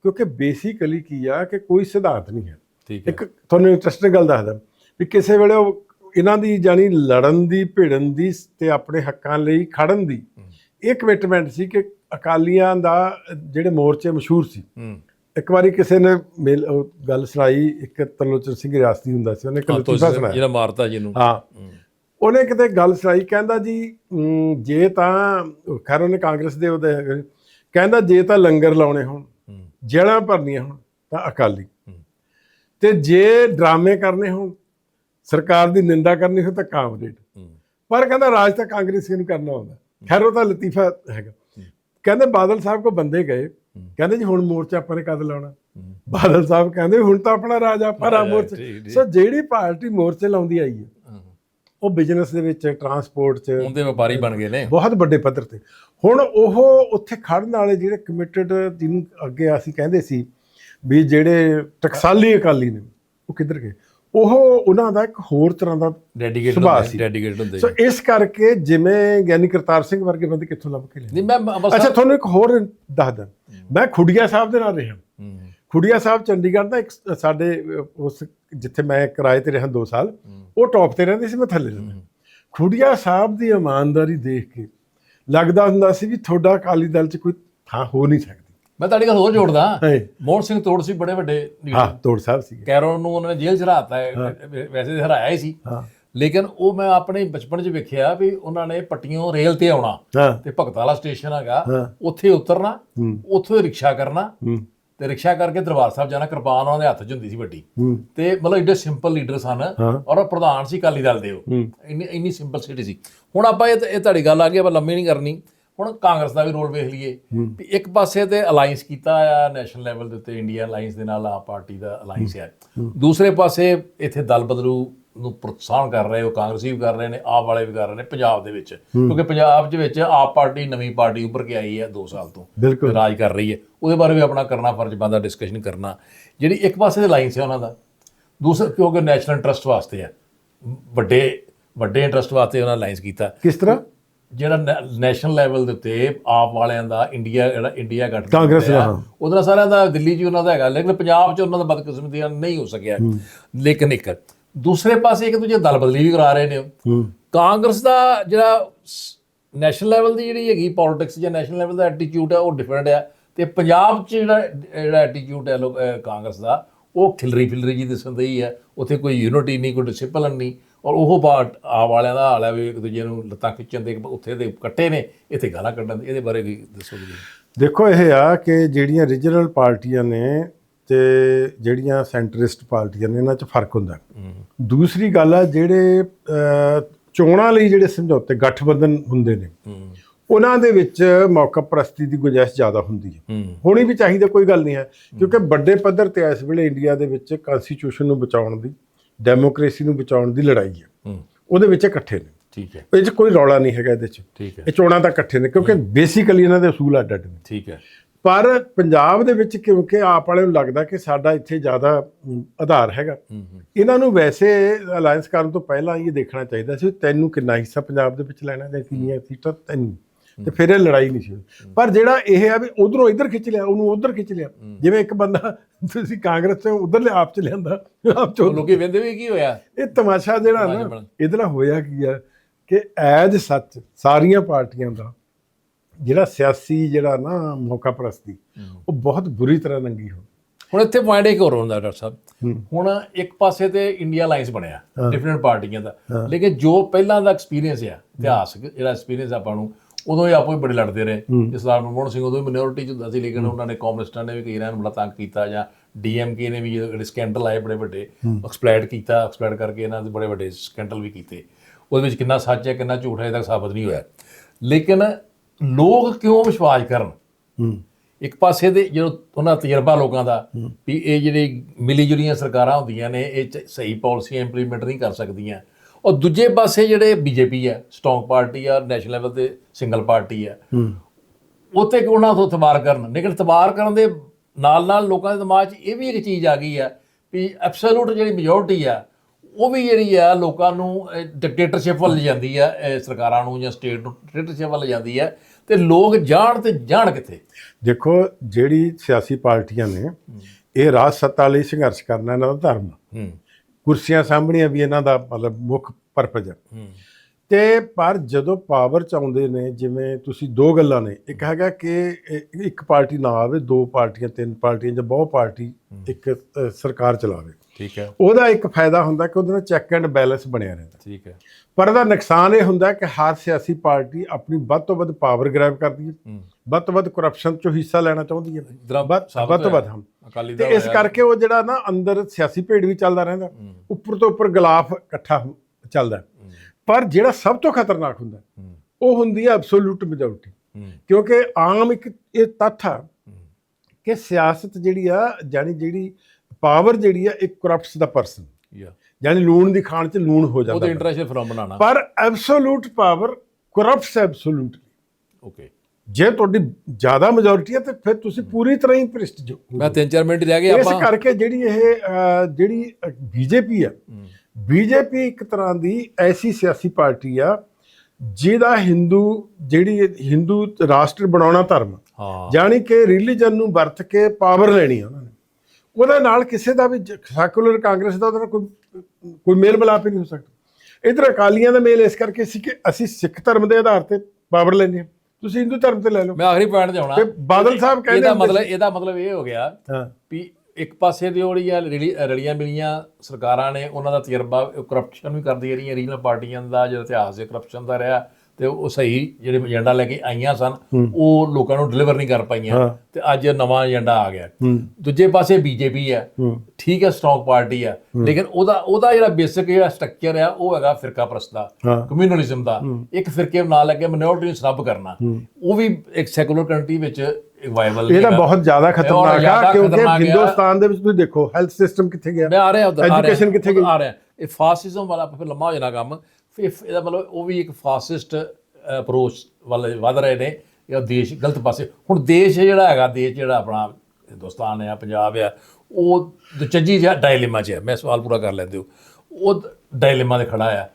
ਕਿਉਂਕਿ ਬੇਸਿਕਲੀ ਕੀ ਆ ਕਿ ਕੋਈ ਸਿਧਾਂਤ ਨਹੀਂ ਹੈ। ਠੀਕ ਹੈ। ਇੱਕ ਤੁਹਾਨੂੰ ਇੰਟਰਸਟਿੰਗ ਗੱਲ ਦੱਸਦਾ ਵੀ ਕਿਸੇ ਵੇਲੇ ਉਹ ਇਹਨਾਂ ਦੀ ਜਾਨੀ ਲੜਨ ਦੀ ਭਿੜਨ ਦੀ ਤੇ ਆਪਣੇ ਹੱਕਾਂ ਲਈ ਖੜਨ ਦੀ ਇਹ ਕਮਿਟਮੈਂਟ ਸੀ ਕਿ ਅਕਾਲੀਆਂ ਦਾ ਜਿਹੜੇ ਮੋਰਚੇ ਮਸ਼ਹੂਰ ਸੀ ਇੱਕ ਵਾਰੀ ਕਿਸੇ ਨੇ ਮੇਲ- ਉਹ ਗੱਲ ਸੁਣਾਈ ਇੱਕ ਤਰਲੋਚਨ ਸਿੰਘ ਰਿਆਸਤੀ ਹੁੰਦਾ ਸੀ ਉਹਨੇ ਇੱਕ ਲਤੀਫਾ ਸੁਣਾਇਆ। ਜਿਹੜਾ ਮਾਰਤਾ ਜੀ ਨੂੰ ਹਾਂ। ਉਹਨੇ ਕਿਤੇ ਗੱਲ ਸੁਣਾਈ ਕਹਿੰਦਾ ਜੀ ਅਮ, ਜੇ ਤਾਂ ਖੈਰ ਉਹਨੇ ਕਾਂਗਰਸ ਦੇ ਉਹਦੇ ਹੈਗੇ, ਕਹਿੰਦਾ ਜੇ ਤਾਂ ਲੰਗਰ ਲਾਉਣੇ ਹੋਣ ਹੂੰ। ਭਰਨੀਆਂ ਹੋਣ ਤਾਂ ਅਕਾਲੀ। ਤੇ ਜੇ ਡਰਾਮੇ ਕਰਨੇ ਹੋਣ ਸਰਕਾਰ ਦੀ ਨਿੰਦਾ ਕਰਨੀ ਹੋ ਤਾਂ ਕਾਮਰੇਡ। ਹੂੰ। ਪਰ ਕਹਿੰਦਾ ਰਾਜ ਤਾਂ ਕਾਂਗਰਸੀ ਨੂੰ ਕਰਨਾ ਹੁੰਦਾ ਖੈਰ ਉਹ ਤਾਂ ਲਤੀਫਾ ਹੈਗਾ। ਕਹਿੰਦੇ ਬਾਦਲ ਸਾਹਿਬ ਕੋ ਬੰਦੇ ਗਏ। ਕਹਿੰਦੇ ਜੀ ਹੁਣ ਮੋਰਚਾ ਆਪਾਂ ਨੇ ਕਦ ਲਾਉਣਾ? ਬਾਦਲ ਸਾਹਿਬ ਕਹਿੰਦੇ ਹੁਣ ਤਾਂ ਆਪਣਾ ਰਾਜ ਆਪਾਂ ਰਾ ਮੋਰਚਾ। ਸੋ ਜਿਹੜੀ ਪਾਰਟੀ ਮੋਰਚੇ ਲਾਉਂਦੀ ਆਈ ਹੈ। ਉਹ ਬਿਜ਼ਨਸ ਦੇ ਵਿੱਚ ਟਰਾਂਸਪੋਰਟ 'ਚ ਉਹਦੇ ਵਪਾਰੀ ਬਣ ਗਏ ਨੇ। ਬਹੁਤ ਵੱਡੇ ਪੱਧਰ ਤੇ। ਹੁਣ ਉਹ ਉੱਥੇ ਖੜਨ ਵਾਲੇ ਜਿਹੜੇ ਕਮਿਟਡ ਜਿਹਨੂੰ ਅੱਗੇ ਅਸੀਂ ਕਹਿੰਦੇ ਸੀ ਵੀ ਜਿਹੜੇ ਟਕਸਾਲੀ ਅਕਾਲੀ ਨੇ ਉਹ ਕਿੱਧਰ ਗਏ? ਉਹ ਉਹਨਾਂ ਦਾ ਇੱਕ ਹੋਰ ਤਰ੍ਹਾਂ ਦਾ ਡੈਡੀਕੇਟਡ ਸੁਭਾਅ ਹੁੰਦੇ ਸੀ। ਡੈਡੀਕੇਟਡ ਹੁੰਦੇ ਸੋ ਇਸ ਕਰਕੇ ਜਿਵੇਂ ਗਿਆਨੀ ਕਰਤਾਰ ਸਿੰਘ ਵਰਗੇ ਬੰਦੇ ਕਿੱਥੋਂ ਲੱਭ ਕੇ ਲਿਆਏ ਨਹੀਂ ਮੈਂ ਅੱਛਾ ਤੁਹਾਨੂੰ ਇੱਕ ਹੋਰ ਦੱਸਦਾ ਮੈਂ ਖੁੱਡੀਆ ਸਾਹਿਬ ਦੇ ਨਾਲ ਰਿਹਾ। ਖੁੱਡੀਆ ਸਾਹਿਬ ਚੰਡੀਗੜ੍ਹ ਦਾ ਇੱਕ ਸਾਡੇ ਉਸ ਜਿੱਥੇ ਮੈਂ ਕਿਰਾਏ ਤੇ ਰਿਹਾ 2 ਸਾਲ ਉਹ ਟੌਪ ਤੇ ਰਹਿੰਦੇ ਸੀ ਮੈਂ ਥੱਲੇ ਰਹਿੰਦਾ। ਖੁੱਡੀਆ ਸਾਹਿਬ ਦੀ ਇਮਾਨਦਾਰੀ ਦੇਖ ਕੇ ਲੱਗਦਾ ਹੁੰਦਾ ਸੀ ਵੀ ਤੁਹਾਡਾ ਅਕਾਲੀ ਦਲ 'ਚ ਕੋਈ ਥਾਂ ਹੋ ਨਹੀਂ ਸਕਦੀ। ਮੈਂ ਤੁਹਾਡੀ ਗੱਲ ਹੋਰ ਜੋੜਦਾ। ਮੋਹਨ ਸਿੰਘ ਤੋੜ ਸੀ ਬੜੇ ਵੱਡੇ। ਹਾਂ ਤੋੜ ਸਾਹਿਬ ਸੀਗੇ। ਕੈਰੋਂ ਨੂੰ ਉਹਨਾਂ ਜੇਲ੍ਹ 'ਚ ਵੈ- ਵੈਸੇ ਹਰਾਇਆ ਹੀ ਸੀ। ਹਾਂ। ਲੇਕਿਨ ਉਹ ਮੈਂ ਆਪਣੇ ਬਚਪਨ 'ਚ ਵੇਖਿਆ ਵੀ ਉਹਨਾਂ ਨੇ ਪੱਟੀਆਂ ਰੇਲ ਤੇ ਆਉਣਾ ਤੇ ਭਗਤ ਵਾਲਾ ਸਟੇਸ਼ਨ ਹੈਗਾ। ਉੱਥੇ ਉਤਰਨਾ ਉੱਥੋਂ ਰਿਕਸ਼ਾ ਕਰਨਾ ਤੇ ਰਿਕਸ਼ਾ ਕਰਕੇ ਦਰਬਾਰ ਸਾਹਿਬ ਜਾਣਾ ਕਿਰਪਾਨ ਉਹਨਾਂ ਦੇ ਹੱਥ 'ਚ ਹੁੰਦੀ ਸੀ ਵੱਡੀ। ਤੇ ਮਤਲਬ ਏਡੇ ਸਿੰਪਲ ਲੀਡਰ ਸਨ। ਔਰ ਉਹ ਪ੍ਰਧਾਨ ਸੀ ਅਕਾਲੀ ਦਲ ਦੇ ਉਹ। ਇੰਨੀ ਇੰਨੀ ਸਿੰਪਲ ਸਿਟੀ ਸੀ। ਹੁਣ ਆਪਾਂ ਇਹ ਇਹ ਤੁਹਾਡੀ ਗੱਲ ਆ ਗਈ ਆਪਾਂ ਲੰਮੀ ਨਹੀਂ ਕਰਨੀ। ਹੁਣ ਕਾਂਗਰਸ ਦਾ ਵੀ ਰੋਲ ਵੇਖ ਲਈਏ ਵੀ ਇੱਕ ਪਾਸੇ ਤੇ ਅਲਾਈਅੰਸ ਕੀਤਾ ਆ ਨੈਸ਼ਨਲ ਲੈਵਲ ਦੇ ਉੱਤੇ ਇੰਡੀਆ ਅਲਾਈਅੰਸ ਦੇ ਨਾਲ ਆਪ ਪਾਰਟੀ ਦਾ ਅਲਾਈਅੰਸ ਹੈ। ਦੂਸਰੇ ਪਾਸੇ ਇੱਥੇ ਦਲ ਬਦਲੂ ਨੂੰ ਪ੍ਰੋਤਸਾਹਨ ਕਰ ਰਹੇ ਹੋ ਕਾਂਗਰਸੀ ਵੀ ਕਰ ਰਹੇ ਨੇ ਆਪ ਵਾਲੇ ਵੀ ਕਰ ਰਹੇ ਨੇ ਪੰਜਾਬ ਦੇ ਵਿੱਚ। ਕਿਉਂਕਿ ਪੰਜਾਬ ਦੇ ਵਿੱਚ ਆਪ ਪਾਰਟੀ ਨਵੀਂ ਪਾਰਟੀ ਉੱਭਰ ਕੇ ਆਈ ਹੈ 2 ਸਾਲ ਤੋਂ। ਬਿਲਕੁਲ। ਰਾਜ ਕਰ ਰਹੀ ਹੈ। ਉਹਦੇ ਬਾਰੇ ਵੀ ਆਪਣਾ ਕਰਨਾ ਫਰਜ਼ ਬੰਦਾ ਡਿਸਕਸ਼ਨ ਕਰਨਾ। ਜਿਹੜੀ ਇੱਕ ਪਾਸੇ ਦੇ ਲਾਈਨ ਸੀ ਉਹਨਾਂ ਦਾ। ਦੂਸਰਾ ਕਿਉਂਕਿ ਨੈਸ਼ਨਲ ਇੰਟਰਸਟ ਵਾਸਤੇ ਹੈ। ਵੱਡੇ ਵੱਡੇ ਇੰਟਰਸਟ ਵਾਸਤੇ ਉਹਨਾਂ ਲਾਈਨਸ ਕੀਤਾ। ਕਿਸ ਤਰ੍ਹਾਂ? ਜਿਹੜਾ ਨੈਸ਼ਨਲ ਲੈਵਲ ਦੇ ਉੱਤੇ ਆਪ ਵਾਲਿਆਂ ਦਾ ਇੰਡੀਆ ਜਿਹੜਾ ਇੰਡੀਆ ਗੱਠ ਕਾਂਗਰਸ ਦਾ। ਉਹਦਾ ਸਾਰਿਆਂ ਦਾ ਦਿੱਲੀ 'ਚ ਉਹਨਾਂ ਦਾ ਹੈਗਾ। ਲੇਕਿਨ ਪੰਜਾਬ 'ਚ ਉਹਨਾਂ ਦਾ ਬਦਕਿਸਮਤੀ ਨਹੀਂ ਹੋ ਸਕਿਆ। ਲੇਕਿਨ ਇੱਕ ਦੂਸਰੇ ਪਾਸੇ ਇੱਕ ਦੂਜੇ ਦਲ ਬਦਲੀ ਵੀ ਕਰਾ ਰਹੇ ਨੇ। ਹੂੰ। ਕਾਂਗਰਸ ਦਾ ਜਿਹੜਾ ਨੈਸ਼ਨਲ ਲੈਵਲ ਦੀ ਜਿਹੜੀ ਹੈਗੀ ਪੋਲਿਟਿਕਸ ਜਾਂ ਨੈਸ਼ਨਲ ਲੈਵਲ ਦਾ ਐਟੀਟਿਊਡ ਹੈ ਉਹ ਡਿਫਰੈਂਟ ਹੈ ਤੇ ਪੰਜਾਬ 'ਚ ਜਿਹੜਾ ਜਿਹੜਾ ਐਟੀਟਿਊਡ ਹੈ ਕਾਂਗਰਸ ਦਾ ਉਹ ਖਿਲਰੀ ਫਿਲਰੀ ਜੀ ਦਿਸਣ ਹੀ ਹੈ ਉੱਥੇ ਕੋਈ ਯੂਨਿਟੀ ਨਹੀਂ ਕੋਈ ਡਿਸਪਲਿਨ ਨਹੀਂ। ਔਰ ਉਹ ਬਾਤ ਆ ਵਾਲਿਆਂ ਦਾ ਹਾਲ ਹੈ ਵੀ ਇੱਕ ਦੂਜੇ ਨੂੰ ਲੱਤਾਂ ਖਿੱਚਣ ਦੇ ਉੱਥੇ ਦੇ ਕੱਟੇ ਨੇ ਇੱਥੇ ਗਾਲਾਂ ਕੱਢਣ ਦੇ ਇਹਦੇ ਬਾਰੇ ਵੀ ਦੱਸੋ ਜੀ। ਦੇਖੋ ਇਹ ਆ ਕਿ ਜਿਹੜੀਆਂ ਰੀਜਨਲ ਪਾਰਟੀਆਂ ਨੇ ਤੇ ਜਿਹੜੀਆਂ ਸੈਂਟਰਿਸਟ ਪਾਰਟੀਆਂ ਨੇ ਇਹਨਾਂ 'ਚ ਫ਼ਰਕ ਹੁੰਦਾ। ਦੂਸਰੀ ਗੱਲ ਆ ਜਿਹੜੇ ਚੋਣਾਂ ਲਈ ਜਿਹੜੇ ਸਮਝੌਤੇ ਗੱਠਬੰਧਨ ਹੁੰਦੇ ਨੇ ਉਹਨਾਂ ਦੇ ਵਿੱਚ ਮੌਕਾ ਪ੍ਰਸਤੀ ਦੀ ਗੁੰਜਾਇਸ਼ ਜ਼ਿਆਦਾ ਹੁੰਦੀ ਹੈ। ਹੋਣੀ ਵੀ ਚਾਹੀਦਾ ਕੋਈ ਗੱਲ ਨਹੀਂ ਹੈ ਕਿਉਂਕਿ ਵੱਡੇ ਪੱਧਰ ਤੇ ਇਸ ਵੇਲੇ ਇੰਡੀਆ ਦੇ ਵਿੱਚ ਕਨਸਟੀਟਿਊਸ਼ਨ ਨੂੰ ਬਚਾਉਣ ਦੀ ਡੈਮੋਕ੍ਰੇਸੀ ਨੂੰ ਬਚਾਉਣ ਦੀ ਲੜਾਈ ਹੈ। ਹੂੰ। ਉਹਦੇ ਵਿੱਚ ਇਕੱਠੇ ਨੇ। ਠੀਕ ਹੈ। ਇਹ 'ਚ ਕੋਈ ਰੌਲਾ ਨਹੀਂ ਹੈਗਾ ਇਹਦੇ 'ਚ। ਠੀਕ ਹੈ। ਇਹ ਚੋਣਾਂ ਤਾਂ ਇਕੱਠੇ ਨੇ ਕਿਉਂਕਿ ਬੇਸਿਕਲੀ ਇਹਨਾਂ ਦੇ ਅਸੂਲ ਅੱਡ ਅੱਡ ਨੇ। ਠੀਕ ਹੈ। ਪਰ ਪੰਜਾਬ ਦੇ ਵਿੱਚ ਕਿਉਂਕਿ ਆਪ ਵਾਲਿਆਂ ਨੂੰ ਲੱਗਦਾ ਕਿ ਸਾਡਾ ਇੱਥੇ ਜ਼ਿਆਦਾ ਆਧਾਰ ਹੈਗਾ। ਇਹਨਾਂ ਨੂੰ ਵੈਸੇ ਅਲਾਈਅੰਸ ਕਰਨ ਤੋਂ ਪਹਿਲਾਂ ਇਹ ਦੇਖਣਾ ਚਾਹੀਦਾ ਸੀ ਤੈਨੂੰ ਕਿੰਨਾ ਹਿੱਸਾ ਪੰਜਾਬ ਦੇ ਵਿੱਚ ਲੈਣਾ ਜਾਂ ਕਿੰਨੀਆਂ ਸੀਟਾਂ ਤੈਨੂੰ। ਤੇ ਫਿਰ ਇਹ ਲੜਾਈ ਨਹੀਂ ਸੀ। ਪਰ ਜਿਹੜਾ ਇਹ ਆ ਵੀ ਉਧਰੋਂ ਇੱਧਰ ਖਿੱਚ ਲਿਆ ਉਹਨੂੰ ਉਧਰ ਖਿੱਚ ਲਿਆ। ਜਿਵੇਂ ਇੱਕ ਬੰਦਾ ਤੁਸੀਂ ਕਾਂਗਰਸ ਤੋਂ ਉਧਰਲੇ ਆਪ ਚ ਲਿਆਂਦਾ ਆਪ ਚੋਂ ਲੋਕੀ ਵੇਂਦੇ ਵੀ ਕੀ ਹੋਇਆ? ਇਹ ਤਮਾਸ਼ਾ ਜਿਹੜਾ ਨਾ। ਇਹਦੇ ਨਾਲ ਹੋਇਆ ਕੀ ਆ ਕਿ ਐਜ ਸੱਚ ਸਾਰੀਆਂ ਪਾਰਟੀਆਂ ਦਾ ਜਿਹੜਾ ਸਿਆਸੀ ਜਿਹੜਾ ਨਾ ਮੌਕਾ ਪ੍ਰਸਤੀ ਉਹ ਬਹੁਤ ਬੁਰੀ ਤਰ੍ਹਾਂ ਨੰਗੀ ਹੋ ਹੁਣ ਇੱਥੇ ਪੁਆਇੰਟ ਇੱਕ ਹੋਰ ਹੁੰਦਾ ਡਾਕਟਰ ਸਾਹਿਬ। ਹੁਣ ਇੱਕ ਪਾਸੇ ਤੇ ਇੰਡੀਆ ਅਲਾਈਅੰਸ ਬਣਿਆ ਡਿਫਰੈਂਟ ਪਾਰਟੀਆਂ ਦਾ। ਲੇਕਿਨ ਜੋ ਪਹਿਲਾਂ ਦਾ ਐਕਸਪੀਰੀਅੰਸ ਆ ਇਤਿਹਾਸਕ ਜਿਹੜਾ ਐਕਸਪੀਰੀਅੰਸ ਆਪਾਂ ਨੂੰ ਉਦੋਂ ਹੀ ਆਪੋ ਹੀ ਬੜੇ ਲੜਦੇ ਰਹੇ। ਸਰਦਾਰ ਮਨਮੋਹਨ ਸਿੰਘ ਉਦੋਂ ਹੀ ਮਿਨੋਰਿਟੀ ਚ ਹੁੰਦਾ ਸੀ ਲੇਕਿਨ ਉਹਨਾਂ ਨੇ ਕਾਮਰੇਸਟਾਂ ਨੇ ਵੀ ਕਈ ਰਾਂ ਬੜਾ ਤੰਗ ਕੀਤਾ ਜਾਂ ਡੀਐਮਕੇ ਨੇ ਵੀ ਜਿਹੜੇ ਸਕੈਂਡਲ ਆਏ ਬੜੇ ਵੱਡੇ ਐਕਸਪਲੋਇਟ ਕੀਤਾ ਐਕਸਪਲੋਇਟ ਕਰਕੇ ਇਹਨਾਂ ਦੇ ਬੜੇ ਵੱਡੇ ਸਕੈਂਡਲ ਵੀ ਕੀਤੇ। ਉਹਦੇ ਵਿੱਚ ਕਿੰਨਾ ਸੱਚ ਹੈ ਕਿੰਨਾ ਝੂਠ ਹੈ ਇਹ ਤੱਕ ਸਾਬਤ ਨਹੀਂ ਹੋਇਆ। ਲੇਕਿਨ ਲੋਕ ਕਿਉਂ ਵਿਸ਼ਵਾਸ ਕਰਨ? ਹੂੰ। ਇੱਕ ਪਾਸੇ ਦੇ ਜਦੋਂ ਉਹਨਾਂ ਤਜਰਬਾ ਲੋਕਾਂ ਦਾ ਵੀ ਇਹ ਜਿਹੜੀ ਮਿਲੀ ਜੁਲੀਆਂ ਸਰਕਾਰਾਂ ਹੁੰਦੀਆਂ ਨੇ ਇਹ 'ਚ ਸਹੀ ਪਾਲਿਸੀਆਂ ਇੰਪਲੀਮੈਂਟ ਨਹੀਂ ਕਰ ਸਕਦੀਆਂ। ਔਰ ਦੂਜੇ ਪਾਸੇ ਜਿਹੜੇ ਬੀਜੇਪੀ ਹੈ ਸਟਰੋਂਗ ਪਾਰਟੀ ਆ ਨੈਸ਼ਨਲ ਲੈਵਲ ਤੇ ਸਿੰਗਲ ਪਾਰਟੀ ਆ ਹੂੰ। ਉੱਥੇ ਕਿ ਉਹਨਾਂ ਤੋਂ ਤਬਾਰ ਕਰਨ? ਲੇਕਿਨ ਤਬਾਰ ਕਰਨ ਦੇ ਨਾਲ ਨਾਲ ਲੋਕਾਂ ਦੇ ਦਿਮਾਗ 'ਚ ਇਹ ਵੀ ਇੱਕ ਚੀਜ਼ ਆ ਗਈ ਆ ਵੀ ਐਬਸੋਲੂਟ ਜਿਹੜੀ ਮੈਜੋਰਟੀ ਆ ਉਹ ਵੀ ਜਿਹੜੀ ਆ ਲੋਕਾਂ ਨੂੰ ਡਿਕਟੇਟਰਸ਼ਿਪ ਵੱਲ ਜਾਂਦੀ ਆ ਸਰਕਾਰਾਂ ਨੂੰ ਜਾਂ ਸਟੇਟ ਨੂੰ ਡਿਕਟੇਟਰਸ਼ਿਪ ਵੱਲ ਜਾਂਦੀ ਆ ਤੇ ਲੋਕ ਜਾਣ ਤੇ ਜਾਣ ਕਿੱਥੇ? ਦੇਖੋ ਜਿਹੜੀ ਸਿਆਸੀ ਪਾਰਟੀਆਂ ਨੇ ਇਹ ਰਾਜ ਸੱਤਾ ਲਈ ਸੰਘਰਸ਼ ਕਰਨਾ ਇਹਨਾਂ ਦਾ ਧਰਮ। ਕੁਰਸੀਆਂ ਸਾਂਭਣੀਆਂ ਵੀ ਇਹਨਾਂ ਦਾ ਮਤਲਬ ਮੁੱਖ ਪਰਪਸ ਹੈ। ਤੇ ਪਰ ਜਦੋਂ ਪਾਵਰ ਚ ਆਉਂਦੇ ਨੇ ਜਿਵੇਂ ਤੁਸੀਂ ਦੋ ਗੱਲਾਂ ਨੇ ਇੱਕ ਹੈਗਾ ਕਿ ਇੱਕ ਪਾਰਟੀ ਨਾ ਆਵੇ ਦੋ ਪਾਰਟੀਆਂ ਤਿੰਨ ਪਾਰਟੀਆਂ ਜਾਂ ਬਹੁ ਪਾਰਟੀ ਇੱਕ ਸਰਕਾਰ ਚਲਾਵੇ। ਠੀਕ ਹੈ। ਉਹਦਾ ਇੱਕ ਫਾਇਦਾ ਹੁੰਦਾ ਕਿ ਉਹਦੇ ਨਾਲ ਚੈੱਕ ਐਂਡ ਬੈਲੈਂਸ ਬਣਿਆ ਰਹਿੰਦਾ। ਠੀਕ ਹੈ। ਪਰ ਇਹਦਾ ਨੁਕਸਾਨ ਇਹ ਹੁੰਦਾ ਕਿ ਹਰ ਸਿਆਸੀ ਪਾਰਟੀ ਆਪਣੀ ਵੱਧ ਤੋਂ ਵੱਧ ਪਾਵਰ ਗ੍ਰੈਬ ਕਰਦੀ ਹੈ। ਵੱਧ ਤੋਂ ਵੱਧ ਕਰਪਸ਼ਨ ਚੋਂ ਹਿੱਸਾ ਲੈਣਾ ਚਾਹੁੰਦੀ ਹੈ। ਵੱਧ ਤੋਂ। ਵੱਧ ਹਮ ਅਕਾਲੀ ਤੇ ਇਸ ਕਰਕੇ ਉਹ ਜਿਹੜਾ ਨਾ ਅੰਦਰ ਸਿਆਸੀ ਭੇਡ ਵੀ ਚੱਲਦਾ ਰਹਿੰਦਾ। ਉੱਪਰ ਤੋਂ ਉੱਪਰ ਗਲਾਫ ਇਕੱਠਾ ਚੱਲਦਾ। ਪਰ ਜਿਹੜਾ ਸਭ ਤੋਂ ਖਤਰਨਾਕ ਹੁੰਦਾ ਉਹ ਹੁੰਦੀ ਹੈ ਐਬਸੋਲੂਟ ਮੈਜੋਰਟੀ ਕਿਉਂਕਿ ਆਮ ਇੱਕ ਇਹ ਤੱਥ ਆ ਕਿ ਸਿਆਸਤ ਜਿਹੜੀ ਆ ਜਾਨੀ ਜਿਹੜੀ ਪਾਵਰ ਜਿਹੜੀ ਆ ਇੱਕ ਕਰਪਟਸ ਦਾ ਪਰਸਨ ਯਾਨੀ ਲੂਣ ਦੀ ਖਾਣ 'ਚ ਲੂਣ ਹੋ ਜਾਂਦਾ। ਇੰਟਰਨੈਸ਼ਨਲ ਫਰਮ ਬਣਾਉਣਾ। ਪਰ absolute power corrupts absolutely okay ਜੇ ਤੁਹਾਡੀ ਜ਼ਿਆਦਾ ਮੈਜੋਰਟੀ ਹੈ ਤੇ ਫਿਰ ਤੁਸੀਂ ਪੂਰੀ ਤਰ੍ਹਾਂ ਹੀ ਭ੍ਰਿਸ਼ਟ ਜੋ ਮੈਂ 3-4 ਮਿੰਟ ਰਹਿ ਗਏ ਇਸ ਆਪਾਂ। ਕਰਕੇ ਜਿਹੜੀ ਇਹ ਜਿਹੜੀ ਬੀਜੇਪੀ ਆ ਹੂੰ, ਬੀਜੇਪੀ ਇੱਕ ਤਰ੍ਹਾਂ ਦੀ ਐਸੀ ਸਿਆਸੀ ਪਾਰਟੀ ਆ ਜਿਹਦਾ ਹਿੰਦੂ ਜਿਹੜੀ ਹਿੰਦੂ ਰਾਸ਼ਟਰ ਬਣਾਉਣਾ ਧਰਮ ਹਾਂ। ਜਾਣੀ ਕਿ ਰਿਲੀਜਨ ਨੂੰ ਵਰਤ ਕੇ ਪਾਵਰ ਲੈਣੀ ਆ ਉਹਨਾਂ ਨਾਲ ਕਿਸੇ ਦਾ ਵੀ ਸੈਕੂਲਰ ਕਾਂਗਰਸ ਦਾ ਉਹਦੇ ਨਾਲ ਕੋਈ ਕੋਈ ਮੇਲ ਮਿਲਾਪ ਹੀ ਨਹੀਂ ਹੋ ਸਕਦਾ। ਇਧਰ ਅਕਾਲੀਆਂ ਦਾ ਮੇਲ ਇਸ ਕਰਕੇ ਸੀ ਕਿ ਅਸੀਂ ਸਿੱਖ ਧਰਮ ਦੇ ਆਧਾਰ ਤੇ ਪਾਵਰ ਲੈਂਦੇ ਹਾਂ। ਤੁਸੀਂ ਹਿੰਦੂ ਧਰਮ ਤੇ ਲੈ ਲਓ। ਮੈਂ ਆਖਰੀ ਪੁਆਇੰਟ ਤੇ ਆਉਣਾ ਤੇ ਬਾਦਲ ਸਾਹਿਬ ਕਹਿੰਦੇ ਇਹਦਾ ਹੁੰਦੇ ਮਤਲਬ ਇਹਦਾ ਮਤਲਬ ਇਹ ਹੋ ਗਿਆ ਹਾਂ। ਵੀ ਇੱਕ ਪਾਸੇ ਦੀ ਜਿਹੜੀ ਆ ਰਲੀ- ਰਲੀਆਂ ਮਿਲੀਆਂ ਸਰਕਾਰਾਂ ਨੇ ਉਹਨਾਂ ਦਾ ਤਜਰਬਾ ਕਰਪਸ਼ਨ ਵੀ ਕਰਦੀਆਂ ਰਹੀਆਂ ਰੀਜਨਲ ਪਾਰਟੀਆਂ ਦਾ ਜਿਹੜਾ ਇਤਿਹਾਸ ਹੈ ਕਰਪਸ਼ਨ ਦਾ ਰਿਹਾ। ਤੇ ਉਹ ਸਹੀ ਜਿਹੜੇ ਏਜੰਡਾ ਲੈ ਕੇ ਆਈਆਂ ਸਨ ਉਹ ਲੋਕਾਂ ਨੂੰ ਡਿਲੀਵਰ ਨਹੀਂ ਕਰ ਪਾਈਆਂ। ਹਾਂ। ਤੇ ਅੱਜ ਨਵਾਂ ਏਜੰਡਾ ਆ ਗਿਆ। ਹੂੰ। ਦੂਜੇ ਪਾਸੇ ਬੀਜੇਪੀ ਹੈ। ਹੂੰ। ਠੀਕ ਹੈ ਸਟਰੋਂਗ ਪਾਰਟੀ ਹੈ। ਲੇਕਿਨ ਉਹਦਾ ਉਹਦਾ ਜਿਹੜਾ ਬੇਸਿਕ ਜਿਹੜਾ ਸਟਰਕਚਰ ਆ ਉਹ ਹੈਗਾ ਫਿਰਕਾ ਪ੍ਰਸਤ ਦਾ ਹਾਂ। ਕਮਿਊਨਲਿਜ਼ਮ ਦਾ। ਇੱਕ ਫਿਰਕੇ ਨਾਲ ਲੱਗੇ ਮਿਨੋਰਟੀ ਨੂੰ ਸਰਬ ਕਰਨਾ। ਉਹ ਵੀ ਇੱਕ ਸੈਕੂਲਰ ਕੰਟਰੀ ਵਿੱਚ ਵਾਇਬਲ ਇਹ ਤਾਂ ਬਹੁਤ ਜ਼ਿਆਦਾ ਖਤਰਨਾਕ ਆ ਕਿਉਂਕਿ। ਹਿੰਦੁਸਤਾਨ ਦੇ ਵਿੱਚ ਤੁਸੀਂ ਦੇਖੋ ਹੈਲਥ ਸਿਸਟਮ ਕਿੱਥੇ ਗਿਆ? ਮੈਂ ਆ ਰਿਹਾ ਉਧਰ Education ਕਿੱਥੇ ਗਈ? ਆ ਰਿਹਾ। ਇਹ ਫਾਸਿਜ਼ਮ ਵਾਲਾ ਫਿਰ ਲੰਮਾ ਹੋ ਜਾਣਾ ਕੰਮ। ਫਿਰ ਇਹਦਾ ਮਤਲਬ ਉਹ ਵੀ ਇੱਕ ਫਾਸਿਸਟ ਅਪਰੋਚ ਵੱਲ ਵਧ ਰਹੇ ਨੇ ਇਹ ਦੇਸ਼ ਗਲਤ ਪਾਸੇ। ਹੁਣ ਦੇਸ਼ ਜਿਹੜਾ ਹੈਗਾ ਦੇਸ਼ ਜਿਹੜਾ ਆਪਣਾ ਹਿੰਦੁਸਤਾਨ ਹੈ ਪੰਜਾਬ ਹੈ ਉਹ ਚੱਜੀ ਜਿਹਾ ਡਾਇਲੇਮਾ 'ਚ ਹੈ ਮੈਂ ਸਵਾਲ ਪੂਰਾ ਕਰ ਲੈਂਦੇ ਹੋ। ਉਹ ਡਾਇਲੇਮਾ ਤੇ ਖੜਾ ਆ।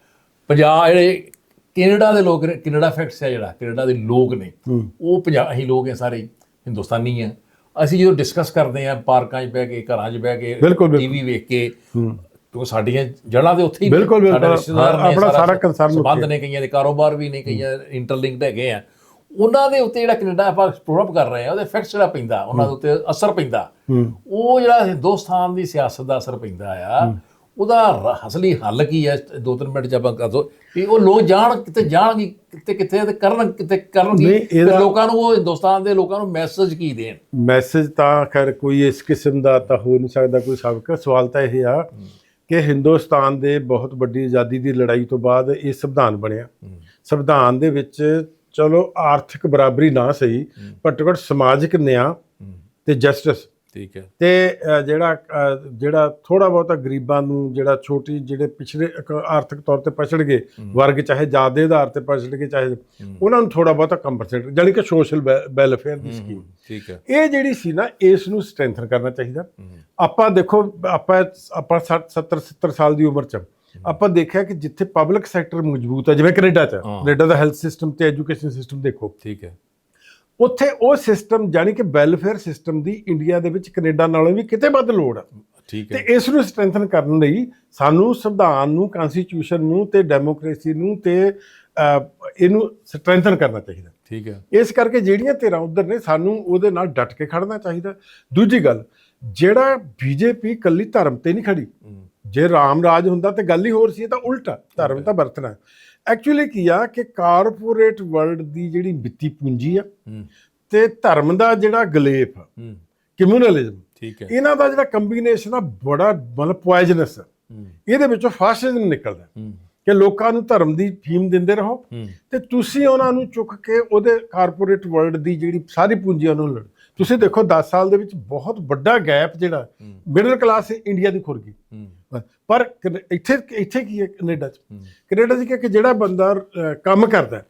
ਪੰਜਾਬ ਜਿਹੜੇ ਕੈਨੇਡਾ ਦੇ ਲੋਕ ਨੇ ਕੈਨੇਡਾ ਫੈਕਟਸ ਹੈ ਜਿਹੜਾ ਕੈਨੇਡਾ ਦੇ ਲੋਕ ਨੇ ਉਹ ਪੰਜਾਬ ਅਸੀਂ ਲੋਕ ਹੈ ਸਾਰੇ ਹਿੰਦੁਸਤਾਨੀ ਆ। ਅਸੀਂ ਜਦੋਂ ਡਿਸਕਸ ਕਰਦੇ ਆ ਪਾਰਕਾਂ 'ਚ ਬਹਿ ਕੇ ਘਰਾਂ 'ਚ ਬਹਿ ਕੇ। ਟੀਵੀ ਵੇਖ ਕੇ ਕਿਉਂਕਿ ਸਾਡੀਆਂ ਜੜ੍ਹਾਂ ਦੇ ਉੱਥੇ ਹੀ। ਬਿਲਕੁਲ, ਬਿਲਕੁਲ। ਆਪਣਾ ਸਾਰਾ concern ਸੰਬੰਧ ਨੇ ਕਈਆਂ ਦੇ ਕਾਰੋਬਾਰ ਵੀ ਨੇ ਕਈਆਂ ਇੰਟਰਲਿੰਕਡ ਹੈਗੇ ਆ। ਉਹਨਾਂ ਦੇ ਉੱਤੇ ਜਿਹੜਾ ਕੈਨੇਡਾ ਆਪਾਂ ਪ੍ਰੋਪ ਕਰ ਰਹੇ ਆ ਉਹਦੇ ਇਫੈਕਟਸ ਜਿਹੜਾ ਪੈਂਦਾ ਉਹਨਾਂ ਦੇ ਉੱਤੇ ਅਸਰ ਪੈਂਦਾ। ਉਹ ਜਿਹੜਾ ਹਿੰਦੁਸਤਾਨ ਦੀ ਸਿਆਸਤ ਦਾ ਅਸਰ ਪੈਂਦਾ ਆ ਉਹਦਾ ਅਸਲੀ ਹੱਲ ਕੀ ਹੈ ਦੋ ਤਿੰਨ ਮਿੰਟ ਚ ਆਪਾਂ ਕਰ ਦੋ। ਕਿ ਉਹ ਲੋਕ ਜਾਣ ਕਿਤੇ ਜਾਣਗੇ ਕਿਤੇ ਕਿਤੇ ਤੇ ਕਰਨ ਕਿਤੇ ਕਰਨਗੇ। ਤੇ ਲੋਕਾਂ ਨੂੰ ਉਹ ਹਿੰਦੁਸਤਾਨ ਦੇ ਲੋਕਾਂ ਨੂੰ ਮੈਸੇਜ ਕੀ ਦੇਣ? ਮੈਸੇਜ ਤਾਂ ਖੈਰ ਕੋਈ ਇਸ ਕਿਸਮ ਦਾ ਤਾਂ ਹੋ ਨਹੀਂ ਸਕਦਾ ਕੋਈ ਸਬਕ। ਸਵਾਲ ਤਾਂ ਇਹ ਆ ਕਿ ਹਿੰਦੁਸਤਾਨ ਦੇ ਬਹੁਤ ਵੱਡੀ ਆਜ਼ਾਦੀ ਦੀ ਲੜਾਈ ਤੋਂ ਬਾਅਦ ਇਹ ਸੰਵਿਧਾਨ ਬਣਿਆ। ਸੰਵਿਧਾਨ ਦੇ ਵਿੱਚ ਚਲੋ ਆਰਥਿਕ ਬਰਾਬਰੀ ਨਾ ਸਹੀ ਘੱਟੋ ਘੱਟ ਸਮਾਜਿਕ ਨਿਆਂ ਤੇ ਜਸਟਿਸ ਠੀਕ ਹੈ। ਤੇ ਜਿਹੜਾ ਜਿਹੜਾ ਥੋੜਾ ਬਹੁਤਾ ਗਰੀਬਾਂ ਨੂੰ ਜਿਹੜਾ ਛੋਟੀ ਜਿਹੜੇ ਪਿਛੜੇ ਆਰਥਿਕ ਤੌਰ ਤੇ ਪਛੜ ਗਏ ਵਰਗ ਚਾਹੇ ਜਾਦੇ ਆਧਾਰ ਤੇ ਪਛੜ ਗਏ ਚਾਹੇ ਉਹਨਾਂ ਨੂੰ ਥੋੜਾ ਬਹੁਤਾ ਕੰਪਨਸੇਟ ਜਾਣੀ ਕਿ ਸੋਸ਼ਲ ਵੈਲਫੇਅਰ ਦੀ ਸਕੀਮ। ਠੀਕ ਹੈ। ਇਹ ਜਿਹੜੀ ਸੀ ਨਾ ਇਸ ਨੂੰ ਸਟਰੈਂਥਨ ਕਰਨਾ ਚਾਹੀਦਾ। ਆਪਾਂ ਦੇਖੋ ਆਪਾਂ ਆਪਾਂ 60 70 70 ਸਾਲ ਦੀ ਉਮਰ ਚ ਆਪਾਂ ਦੇਖਿਆ ਕਿ ਜਿੱਥੇ ਪਬਲਿਕ ਸੈਕਟਰ ਮਜ਼ਬੂਤ ਹੈ ਜਿਵੇਂ ਕੈਨੇਡਾ ਚ। ਕੈਨੇਡਾ ਦਾ ਹੈਲਥ ਸਿਸਟਮ ਤੇ ਐਜੂਕੇਸ਼ਨ ਸਿਸਟਮ ਦੇਖੋ। ਠੀਕ ਹੈ। ਉੱਥੇ ਉਹ ਸਿਸਟਮ ਜਾਣੀ ਕਿ ਵੈਲਫੇਅਰ ਸਿਸਟਮ ਦੀ ਇੰਡੀਆ ਦੇ ਵਿੱਚ ਕੈਨੇਡਾ ਨਾਲੋਂ ਵੀ ਕਿਤੇ ਵੱਧ ਲੋੜ ਆ। ਠੀਕ ਤੇ ਹੈ ਇਸ ਨੂੰ ਸਟਰੈਂਥਨ ਕਰਨ ਲਈ ਸਾਨੂੰ ਸੰਵਿਧਾਨ ਨੂੰ ਕਨਸਟੀਟਿਊਸ਼ਨ ਨੂੰ ਤੇ ਡੈਮੋਕ੍ਰੇਸੀ ਨੂੰ ਤੇ ਇਹਨੂੰ ਸਟਰੈਂਥਨ ਕਰਨਾ ਚਾਹੀਦਾ। ਠੀਕ ਹੈ। ਇਸ ਕਰਕੇ ਜਿਹੜੀਆਂ ਧਿਰਾਂ ਉਧਰ ਨੇ ਸਾਨੂੰ ਉਹਦੇ ਨਾਲ ਡਟ ਕੇ ਖੜਨਾ ਚਾਹੀਦਾ। ਦੂਜੀ ਗੱਲ ਜਿਹੜਾ ਬੀਜੇਪੀ ਕੱਲੀ ਧਰਮ ਤੇ ਨਹੀਂ ਖੜੀ ਹੂੰ, ਜੇ ਰਾਮ ਰਾਜ ਹੁੰਦਾ ਤੇ ਗੱਲ ਹੀ ਹੋਰ ਸੀ ਇਹ ਤਾਂ ਉਲਟਾ ਧਰਮ ਤਾਂ ਵਰਤਣਾ। ਐਕਚੁਅਲੀ ਕੀ ਆ ਕਿ ਕਾਰਪੋਰੇਟ ਵਰਲਡ ਦੀ ਜਿਹੜੀ ਵਿੱਤੀ ਪੂੰਜੀ ਆ ਤੇ ਧਰਮ ਦਾ ਜਿਹੜਾ ਗਲੇਪ ਕਮਿਊਨਲਿਜ਼ਮ ਠੀਕ ਹੈ। ਇਹਨਾਂ ਦਾ ਜਿਹੜਾ ਕੰਬੀਨੇਸ਼ਨ ਆ ਬੜਾ ਮਤਲਬ ਪੋਇਜ਼ਨਸ ਹੂੰ। ਇਹਦੇ ਵਿੱਚੋਂ ਫਾਸਿਜ਼ਮ ਨਿਕਲਦਾ ਕਿ ਲੋਕਾਂ ਨੂੰ ਧਰਮ ਦੀ ਫੀਮ ਦਿੰਦੇ ਰਹੋ। ਤੇ ਤੁਸੀਂ ਉਹਨਾਂ ਨੂੰ ਚੁੱਕ ਕੇ ਉਹਦੇ ਕਾਰਪੋਰੇਟ ਵਰਲਡ ਦੀ ਜਿਹੜੀ ਸਾਰੀ ਪੂੰਜੀ ਉਹਨਾਂ ਨੂੰ ਲੜ। ਤੁਸੀਂ ਦੇਖੋ 10 ਸਾਲ ਦੇ ਵਿੱਚ ਬਹੁਤ ਵੱਡਾ ਗੈਪ ਜਿਹੜਾ ਮਿਡਲ ਕਲਾਸ ਇੰਡੀਆ ਦੀ ਖੁਰ ਗਈ। ਪਰ ਇੱਥੇ ਇੱਥੇ ਕੀ ਹੈ ਕੈਨੇਡਾ 'ਚ? ਕੈਨੇਡਾ 'ਚ ਕੀ ਜਿਹੜਾ ਬੰਦਾ ਕੰਮ ਕਰਦਾ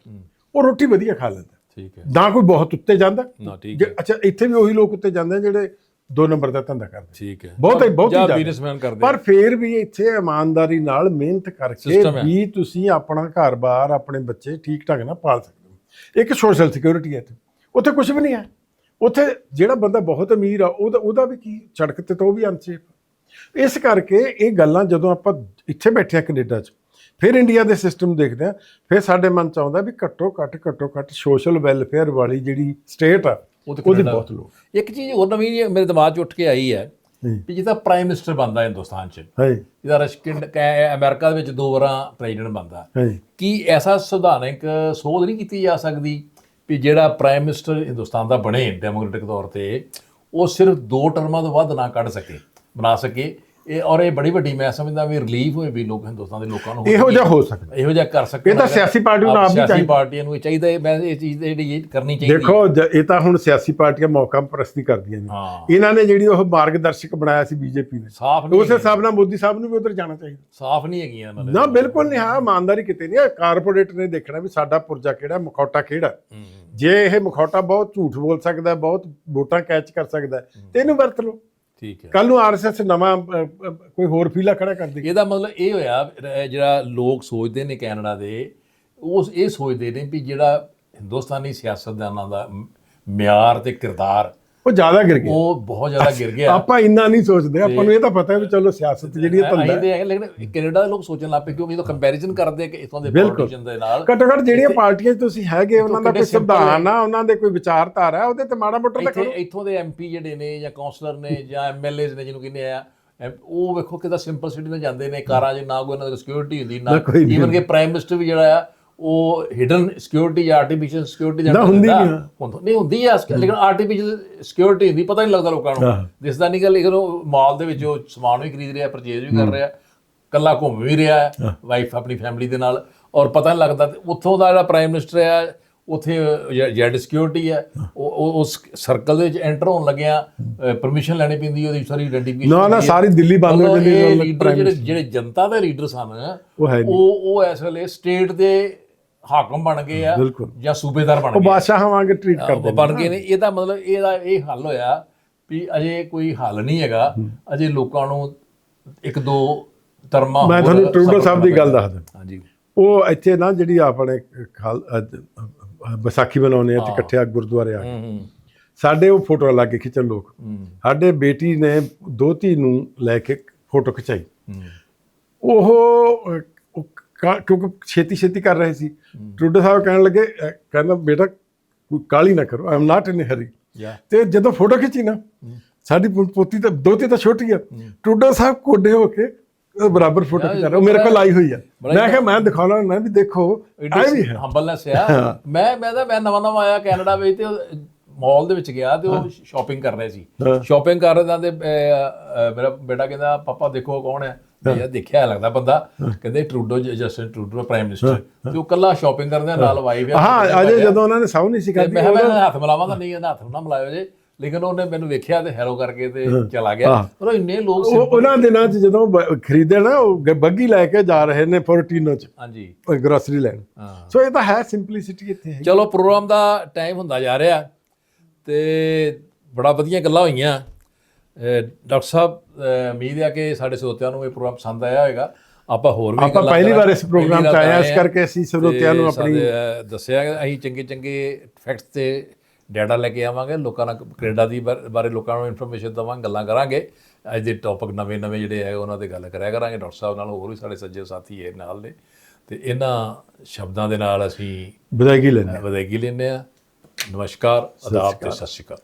ਉਹ ਰੋਟੀ ਵਧੀਆ ਖਾ ਲੈਂਦਾ। ਠੀਕ ਹੈ। ਨਾ ਕੋਈ ਬਹੁਤ ਉੱਤੇ ਜਾਂਦਾ। ਨਾ ਠੀਕ ਜੇ- ਹੈ। ਅੱਛਾ ਇੱਥੇ ਵੀ ਉਹੀ ਲੋਕ ਉੱਤੇ ਜਾਂਦੇ ਜਿਹੜੇ ਦੋ ਨੰਬਰ ਦਾ ਧੰਦਾ ਕਰਦੇ ਠੀਕ ਹੈ। ਬਹੁਤ ਹੀ- ਬਹੁਤ ਜ਼ਿਆਦਾ। ਬਿਜ਼ਨਸਮੈਨ ਕਰਦੇ ਪਰ ਫੇਰ ਵੀ ਇੱਥੇ ਇਮਾਨਦਾਰੀ ਨਾਲ ਮਿਹਨਤ ਕਰਕੇ। ਵੀ ਤੁਸੀਂ ਆਪਣਾ ਘਰ-ਬਾਰ ਆਪਣੇ ਬੱਚੇ ਠੀਕ ਢੰਗ ਨਾਲ ਪਾਲ ਸਕਦੇ ਹੋ। ਇੱਕ ਸੋਸ਼ਲ ਸਿਕਿਉਰਿਟੀ ਹੈ ਇੱਥੇ। ਉੱਥੇ ਕੁਝ ਵੀ ਨਹੀਂ ਹੈ। ਉੱਥੇ ਜਿਹੜਾ ਬੰਦਾ ਬਹੁਤ ਅਮੀਰ ਆ ਉਹਦਾ ਉਹਦਾ ਵੀ ਕੀ ਸੜਕ ਤੇ ਤਾਂ ਉਹ ਵੀ ਅਨਸੇਫ ਇਸ ਕਰਕੇ ਇਹ ਗੱਲਾਂ ਜਦੋਂ ਆਪਾਂ ਇੱਥੇ ਬੈਠੇ ਆ ਕੈਨੇਡਾ 'ਚ ਫਿਰ ਇੰਡੀਆ ਦੇ ਸਿਸਟਮ ਦੇਖਦੇ ਆ ਫਿਰ ਸਾਡੇ ਮਨ 'ਚ ਆਉਂਦਾ ਵੀ ਘੱਟੋ ਘੱਟ ਘੱਟੋ ਘੱਟ ਸੋਸ਼ਲ ਵੈਲਫੇਅਰ ਵਾਲੀ ਜਿਹੜੀ ਸਟੇਟ ਆ ਉਹਦੀ ਬਹੁਤ ਲੋੜ ਇੱਕ ਚੀਜ਼ ਹੋਰ ਨਵੀਂ ਮੇਰੇ ਦਿਮਾਗ 'ਚ ਉੱਠ ਕੇ ਆਈ ਹੈ ਵੀ ਜਿੱਦਾਂ ਪ੍ਰਾਈਮ ਮਿਨਿਸਟਰ ਬਣਦਾ ਹਿੰਦੁਸਤਾਨ 'ਚ ਹੈ। ਜਿਹਦਾ ਰਸ਼ਕਿੰਡ ਅਮਰੀਕਾ ਦੇ ਵਿੱਚ ਦੋ ਵਾਰਾਂ ਪ੍ਰੈਜ਼ੀਡੈਂਟ ਬਣਦਾ। ਹੈ। ਕੀ ਐਸਾ ਸੰਵਿਧਾਨਿਕ ਸੋਧ ਨਹੀਂ ਕੀਤੀ ਜਾ ਸਕਦੀ ਵੀ ਜਿਹੜਾ ਪ੍ਰਾਈਮ ਮਿਨਿਸਟਰ ਹਿੰਦੁਸਤਾਨ ਦਾ ਬਣੇ ਡੈਮੋਕ੍ਰੈਟਿਕ ਤੌਰ ਤੇ ਉਹ ਸਿਰਫ ਦੋ ਟਰਮਾਂ ਤੋਂ ਵੱਧ ਨਾ ਕੱਢ ਸਕੇ? ਬਣਾ ਸਕੇ ਇਹ ਔਰ ਇਹ ਬੜੀ ਵੱਡੀ ਮੈਂ ਸਮਝਦਾ ਵੀ ਰਿਲੀਫ ਹੋਏ ਵੀ ਲੋਕ ਹਿੰਦੁਸਤਾਨ ਦੇ ਲੋਕਾਂ ਨੂੰ ਇਹੋ ਜਿਹਾ ਹੋ ਸਕਦਾ। ਇਹੋ ਜਿਹਾ ਕਰ ਸਕਣ। ਇਹ ਤਾਂ ਸਿਆਸੀ ਪਾਰਟੀਆਂ ਨੂੰ ਆਪ ਵੀ ਸਿਆਸੀ ਚਾਹੀਦਾ। ਪਾਰਟੀਆਂ ਨੂੰ ਇਹ ਚਾਹੀਦਾ ਹੈ ਮੈਂ ਇਹ ਚੀਜ਼ ਜਿਹੜੀ ਇਹ ਕਰਨੀ ਚਾਹੀਦੀ। ਦੇਖੋ ਇਹ ਤਾਂ ਹੁਣ ਸਿਆਸੀ ਪਾਰਟੀਆਂ ਮੌਕਾ ਪ੍ਰਸਤੀ ਕਰਦੀਆਂ ਨੇ। ਇਹਨਾਂ ਨੇ ਜਿਹੜੀ ਉਹ ਮਾਰਗਦਰਸ਼ਕ ਬਣਾਇਆ ਸੀ ਬੀਜੇਪੀ ਨੇ। ਸਾਫ਼ ਉਸੇ ਹਿਸਾਬ ਨਾਲ ਮੋਦੀ ਸਾਹਿਬ ਨੂੰ ਵੀ ਉਧਰ ਜਾਣਾ ਚਾਹੀਦਾ। ਸਾਫ਼ ਨਹੀਂ ਹੈਗੀਆਂ ਇਹਨਾਂ ਦੇ ਨਾ ਬਿਲਕੁਲ ਨਹੀਂ। ਹਾਂ ਇਮਾਨਦਾਰੀ ਕਿਤੇ ਨਹੀਂ ਕਾਰਪੋਰੇਟ ਨੇ ਦੇਖਣਾ ਵੀ ਸਾਡਾ ਪੁਰਜਾ ਕਿਹੜਾ ਮਖੌਟਾ ਕਿਹੜਾ। ਜੇ ਇਹ ਮਖੌਟਾ ਬਹੁਤ ਝੂਠ ਬੋਲ ਸਕਦਾ ਬਹੁਤ ਵੋਟਾਂ ਕੈਚ ਕਰ ਸਕਦਾ ਤੇ ਇਹਨੂੰ ਵਰਤ ਲਓ। ਠੀਕ ਹੈ। ਕੱਲ ਨੂੰ ਆਰਐਸਐਸ ਨਵਾਂ ਕੋਈ ਹੋਰ ਫੀਲਾ ਖੜਾ ਕਰ ਦੇਗੀ। ਇਹਦਾ ਮਤਲਬ ਇਹ ਹੋਇਆ ਜਿਹੜਾ ਲੋਕ ਸੋਚਦੇ ਨੇ ਕੈਨੇਡਾ ਦੇ ਉਹ ਇਹ ਸੋਚਦੇ ਨੇ ਵੀ ਜਿਹੜਾ ਹਿੰਦੁਸਤਾਨੀ ਸਿਆਸਤਦਾਨਾਂ ਦਾ ਮਿਆਰ ਤੇ ਕਿਰਦਾਰ ਉਹ ਜ਼ਿਆਦਾ ਗਿਰ ਗਿਆ ਉਹ ਬਹੁਤ ਜ਼ਿਆਦਾ ਗਿਰ ਗਿਆ ਆਪਾਂ ਇੰਨਾ ਨਹੀਂ ਸੋਚਦੇ ਆਪਾਂ ਨੂੰ ਇਹ ਤਾਂ ਪਤਾ ਹੈ ਵੀ ਚਲੋ ਸਿਆਸਤ ਜਿਹੜੀ ਹੈ ਧੰਦਾ ਹੈ। ਲੇਕਿਨ ਕੈਨੇਡਾ ਦੇ ਲੋਕ ਸੋਚਣ ਲੱਗ ਪਏ ਕਿਉਂਕਿ ਜਦੋਂ ਕੰਪੈਰੀਜ਼ਨ ਕਰਦੇ ਆ ਕਿ ਇਥੋਂ ਦੇ। ਪੋਲੀਟੀਸ਼ੀਅਨ ਦੇ ਨਾਲ ਘੱਟੋ ਘੱਟ ਜਿਹੜੀਆਂ ਪਾਰਟੀਆਂ ਤੁਸੀਂ ਹੈਗੇ ਉਹਨਾਂ ਦਾ ਕੋਈ ਸੰਵਿਧਾਨ ਆ ਉਹਨਾਂ ਦੇ ਕੋਈ ਵਿਚਾਰਧਾਰਾ ਉਹਦੇ ਤੇ ਮਾੜਾ ਮੋਟਾ ਤਾਂ ਇੱਥੇ ਕਰੋ ਇੱਥੋਂ ਦੇ ਐਮਪੀ ਜਿਹੜੇ ਨੇ ਜਾਂ ਕਾਉਂਸਲਰ ਨੇ ਜਾਂ ਐਮਐਲਏਜ਼ ਨੇ ਜਿਹਨੂੰ ਕਹਿੰਦੇ ਆ ਉਹ ਵੇਖੋ ਕਿਦਾਂ ਸਿੰਪਲ ਸਿਟੀ ਨਾਲ ਜਾਂਦੇ ਨੇ ਕਾਰਾਂ 'ਚ ਨਾ ਕੋਈ ਉਹਨਾਂ ਦੀ ਸਿਕਿਉਰਿਟੀ ਹੁੰਦੀ ਨਾ। ਈਵਨ ਕਿ ਪ੍ਰਾਈਮ ਮਿਨਿਸਟਰ ਵੀ ਜਿਹੜਾ ਆ ਉਹ ਹਿਡਨ ਸਿਕਿਉਰਿਟੀ ਜਾਂ ਆਰਟੀਫੀਸ਼ੀਅਲ ਸਿਕਿਉਰਿਟੀ ਨਾ, ਹੁੰਦੀ ਨਹੀਂ ਆ। ਨਹੀਂ ਹੁੰਦੀ ਆ ਲੇਕਿਨ ਆਰਟੀਫੀਸ਼ੀਅਲ ਸਿਕਿਉਰਿਟੀ ਹੁੰਦੀ ਪਤਾ ਨਹੀਂ ਲੱਗਦਾ ਲੋਕਾਂ ਨੂੰ। ਦਿਸਦਾ ਨਹੀਂ ਕਿ ਲੇਕਿਨ ਉਹ ਮਾਲ ਦੇ ਵਿੱਚ ਉਹ ਸਮਾਨ ਵੀ ਖਰੀਦ ਰਿਹਾ ਪਰਚੇਜ਼ ਵੀ ਕਰ ਰਿਹਾ ਕੱਲਾ ਘੁੰਮ ਵੀ ਰਿਹਾ ਵਾਈਫ ਆਪਣੀ ਫੈਮਿਲੀ ਦੇ ਨਾਲ ਔਰ ਪਤਾ ਨਹੀਂ ਲੱਗਦਾ ਉੱਥੋਂ ਦਾ ਜਿਹੜਾ ਪ੍ਰਾਈਮ ਮਿਨਿਸਟਰ ਹੈ ਉੱਥੇ ਜੈਡ ਸਿਕਿਉਰਿਟੀ ਹੈ। ਉਹ ਉਸ ਸਰਕਲ ਦੇ ਵਿੱਚ ਐਂਟਰ ਹੋਣ ਲੱਗਿਆ ਪਰਮਿਸ਼ਨ ਲੈਣੀ ਪੈਂਦੀ ਉਹਦੀ ਸਾਰੀ ਆਇਡੈਂਟੀਫਿਕੇਸ਼ਨ ਨਾ ਨਾ ਸਾਰੀ ਦਿੱਲੀ ਬੰਦ ਹੋ ਜਾਂਦੀ ਜਿਹੜੇ ਜਿਹੜੇ ਜਨਤਾ ਦੇ ਲੀਡਰ ਸਨ ਉਹ ਉਹ ਇਸ ਵੇਲੇ ਸਟੇਟ ਦੇ ਹਾਕਮ ਬਣ ਗਏ ਆ ਬਿਲਕੁਲ। ਜਾਂ ਸੂਬੇਦਾਰ ਬਣ ਉਹ ਗਏ ਬਾਦਸ਼ਾਹਾਂ ਵਾਂਗ ਟ੍ਰੀਟ ਕਰਦੇ ਬਣ ਗਏ ਨੇ। ਇਹਦਾ ਮਤਲਬ ਇਹਦਾ ਇਹ ਹੱਲ ਹੋਇਆ ਵੀ ਅਜੇ ਕੋਈ ਹੱਲ ਨਹੀਂ ਹੈਗਾ। ਅਜੇ ਲੋਕਾਂ ਨੂੰ ਇੱਕ ਦੋ ਤਰਮਾ ਮੈਂ ਤੁਹਾਨੂੰ ਟਰੂਡੋ ਸਾਹਿਬ ਦੀ ਗੱਲ ਦੱਸਦਾ ਹਾਂਜੀ। ਉਹ ਇੱਥੇ ਨਾ ਜਿਹੜੀ ਆਪਣੇ ਵਿਸਾਖੀ ਮਨਾਉਂਦੇ ਆ ਤੇ ਇਕੱਠੇ ਆ ਗੁਰਦੁਆਰੇ ਆ ਕੇ। ਸਾਡੇ ਉਹ ਫੋਟੋ ਲਾ ਕੇ ਖਿੱਚਣ ਲੋਕ। ਸਾਡੇ ਬੇਟੀ ਨੇ ਦੋਤੀ ਨੂੰ ਲੈ ਕੇ ਫੋਟੋ ਖਿਚਾਈ। ਉਹ ਕਿਉਂਕਿ ਛੇਤੀ ਛੇਤੀ ਕਰ ਰਹੇ ਸੀ। ਟਰੂਡੋ ਸਾਹਿਬ ਕਹਿਣ ਲੱਗੇ ਕਹਿੰਦਾ ਬੇਟਾ ਕੋਈ ਕਾਲੀ ਨਾ ਕਰੋ ਆਈ ਐਮ ਨਾਟ ਇਨ ਹਰੀ ਤੇ ਜਦੋਂ ਫੋਟੋ ਖਿੱਚੀ ਨਾ ਸਾਡੀ ਪੋਤੀ ਤਾਂ ਦੋਤੀ ਤਾਂ ਛੋਟੀ ਆ। ਟਰੂਡੋ ਸਾਹਿਬ ਕੋਡੇ ਹੋ ਕੇ ਬਰਾਬਰ ਫੋਟੋ ਖਿਚਾ ਰਿਹਾ। ਉਹ ਮੇਰੇ ਕੋਲ ਆਈ ਹੋਈ ਆ। ਮੈਂ ਕਿਹਾ ਮੈਂ ਦਿਖਾਉਣਾ ਮੈਂ ਵੀ ਦੇਖੋ ਐ ਵੀ ਹੈ। ਹੰਬਲਨੈਸ ਆ ਮੈਂ ਮੈਂ ਤਾਂ ਮੈਂ ਨਵਾਂ ਨਵਾਂ ਆਇਆ ਕੈਨੇਡਾ ਵਿੱਚ ਤੇ ਮਾਲ ਦੇ ਵਿੱਚ ਗਿਆ ਤੇ ਉਹ ਸ਼ਾਪਿੰਗ ਕਰ ਰਹੇ ਸੀ। ਸ਼ਾਪਿੰਗ ਕਰ ਰਹੇ ਤੇ ਅਹ, ਮੇਰਾ ਬੇਟਾ ਕਹਿੰਦਾ ਪਾਪਾ ਦੇਖੋ ਕੌਣ ਹੈ? ਕਿਹਾ, ਦੇਖਿਆ ਲੱਗਦਾ ਬੰਦਾ ਕਹਿੰਦੇ Trudeau Justin Trudeau prime minister ਤੇ ਉਹ ਕੱਲਾ ਸ਼ਾਪਿੰਗ ਕਰਦੇ ਨਾਲ ਵਾਈਫ ਹਾਂ ਅਜੇ ਜਦੋਂ ਉਹਨਾਂ ਨੇ ਸੌ ਨਹੀਂ ਸੀ ਕਰਦੀ ਮੈਂ ਮੈਂ ਹੱਥ ਮਿਲਾਵਾਂ ਤਾਂ ਨਹੀਂ ਕਹਿੰਦਾ ਹੱਥ ਨਾ ਮਿਲਾਇਓ ਜੇ। ਲੇਕਿਨ ਉਹਨੇ ਮੈਨੂੰ ਵੇਖਿਆ ਤੇ ਹੈਲੋ ਕਰਕੇ ਤੇ ਚਲਾ ਗਿਆ। ਪਰ ਇੰਨੇ ਲੋਕ ਉਹ ਉਹਨਾਂ ਦਿਨਾਂ 'ਚ ਜਦੋਂ ਖਰੀਦੇ ਨਾ ਉਹ ਬੱਗੀ ਲੈ ਕੇ ਜਾ ਰਹੇ ਨੇ ਫੋਰਟੀਨੋ 'ਚ। ਹਾਂਜੀ। ਗਰੋਸਰੀ ਲੈਣ। ਸੋ ਇਹ ਤਾਂ ਹੈ ਸਿੰਪਲਿਸਿਟੀ ਇੱਥੇ ਹੈ ਚਲੋ ਪ੍ਰੋਗਰਾਮ ਦਾ ਟਾਈਮ ਹੁੰਦਾ ਜਾ ਰਿਹਾ ਤੇ ਬੜਾ ਵਧੀਆ ਗੱਲਾਂ ਹੋਈਆਂ। ਡਾਕਟਰ ਸਾਹਿਬ ਉਮੀਦ ਹੈ ਕਿ ਸਾਡੇ ਸਰੋਤਿਆਂ ਨੂੰ ਇਹ ਪ੍ਰੋਗਰਾਮ ਪਸੰਦ ਆਇਆ ਹੋਵੇਗਾ ਆਪਾਂ ਹੋਰ ਵੀ ਆਪਾਂ ਪਹਿਲੀ ਵਾਰ ਇਸ। ਪ੍ਰੋਗਰਾਮ 'ਚ ਹਾਂ, ਵਾਰ ਇਸ ਕਰਕੇ ਅਸੀਂ ਸਰੋਤਿਆਂ ਨੂੰ ਆਪਣੀ ਦੱਸਿਆ ਕਿ ਅਸੀਂ ਚੰਗੇ ਚੰਗੇ ਫੈਕਟਸ ਤੇ ਡਾਟਾ ਲੈ ਕੇ ਆਵਾਂਗੇ। ਲੋਕਾਂ ਨਾਲ ਕੈਨੇਡਾ ਦੀ ਬਾਰੇ ਲੋਕਾਂ ਨੂੰ ਇਨਫੋਰਮੇਸ਼ਨ ਦਵਾਂਗੇ ਗੱਲਾਂ ਕਰਾਂਗੇ। ਅੱਜ ਦੇ ਟੌਪਿਕ ਨਵੇਂ ਨਵੇਂ ਜਿਹੜੇ ਹੈ ਉਹਨਾਂ ਤੇ ਗੱਲ ਕਰਿਆ ਕਰਾਂਗੇ। ਡਾਕਟਰ ਸਾਹਿਬ ਨਾਲ ਹੋਰ ਵੀ ਸਾਡੇ ਸੱਜੇ ਸਾਥੀ ਹੈ ਨਾਲ ਨੇ। ਤੇ ਇਹਨਾਂ ਸ਼ਬਦਾਂ ਦੇ ਨਾਲ ਅਸੀਂ ਵਿਦਾਇਗੀ ਲੈਣੀ ਵਧਾਈ ਲੈਂਦੇ ਆ ਨਮਸਕਾਰ ਆਦਾਬ ਤੇ ਸਤਿ ਸ਼੍ਰੀ ਅਕਾਲ।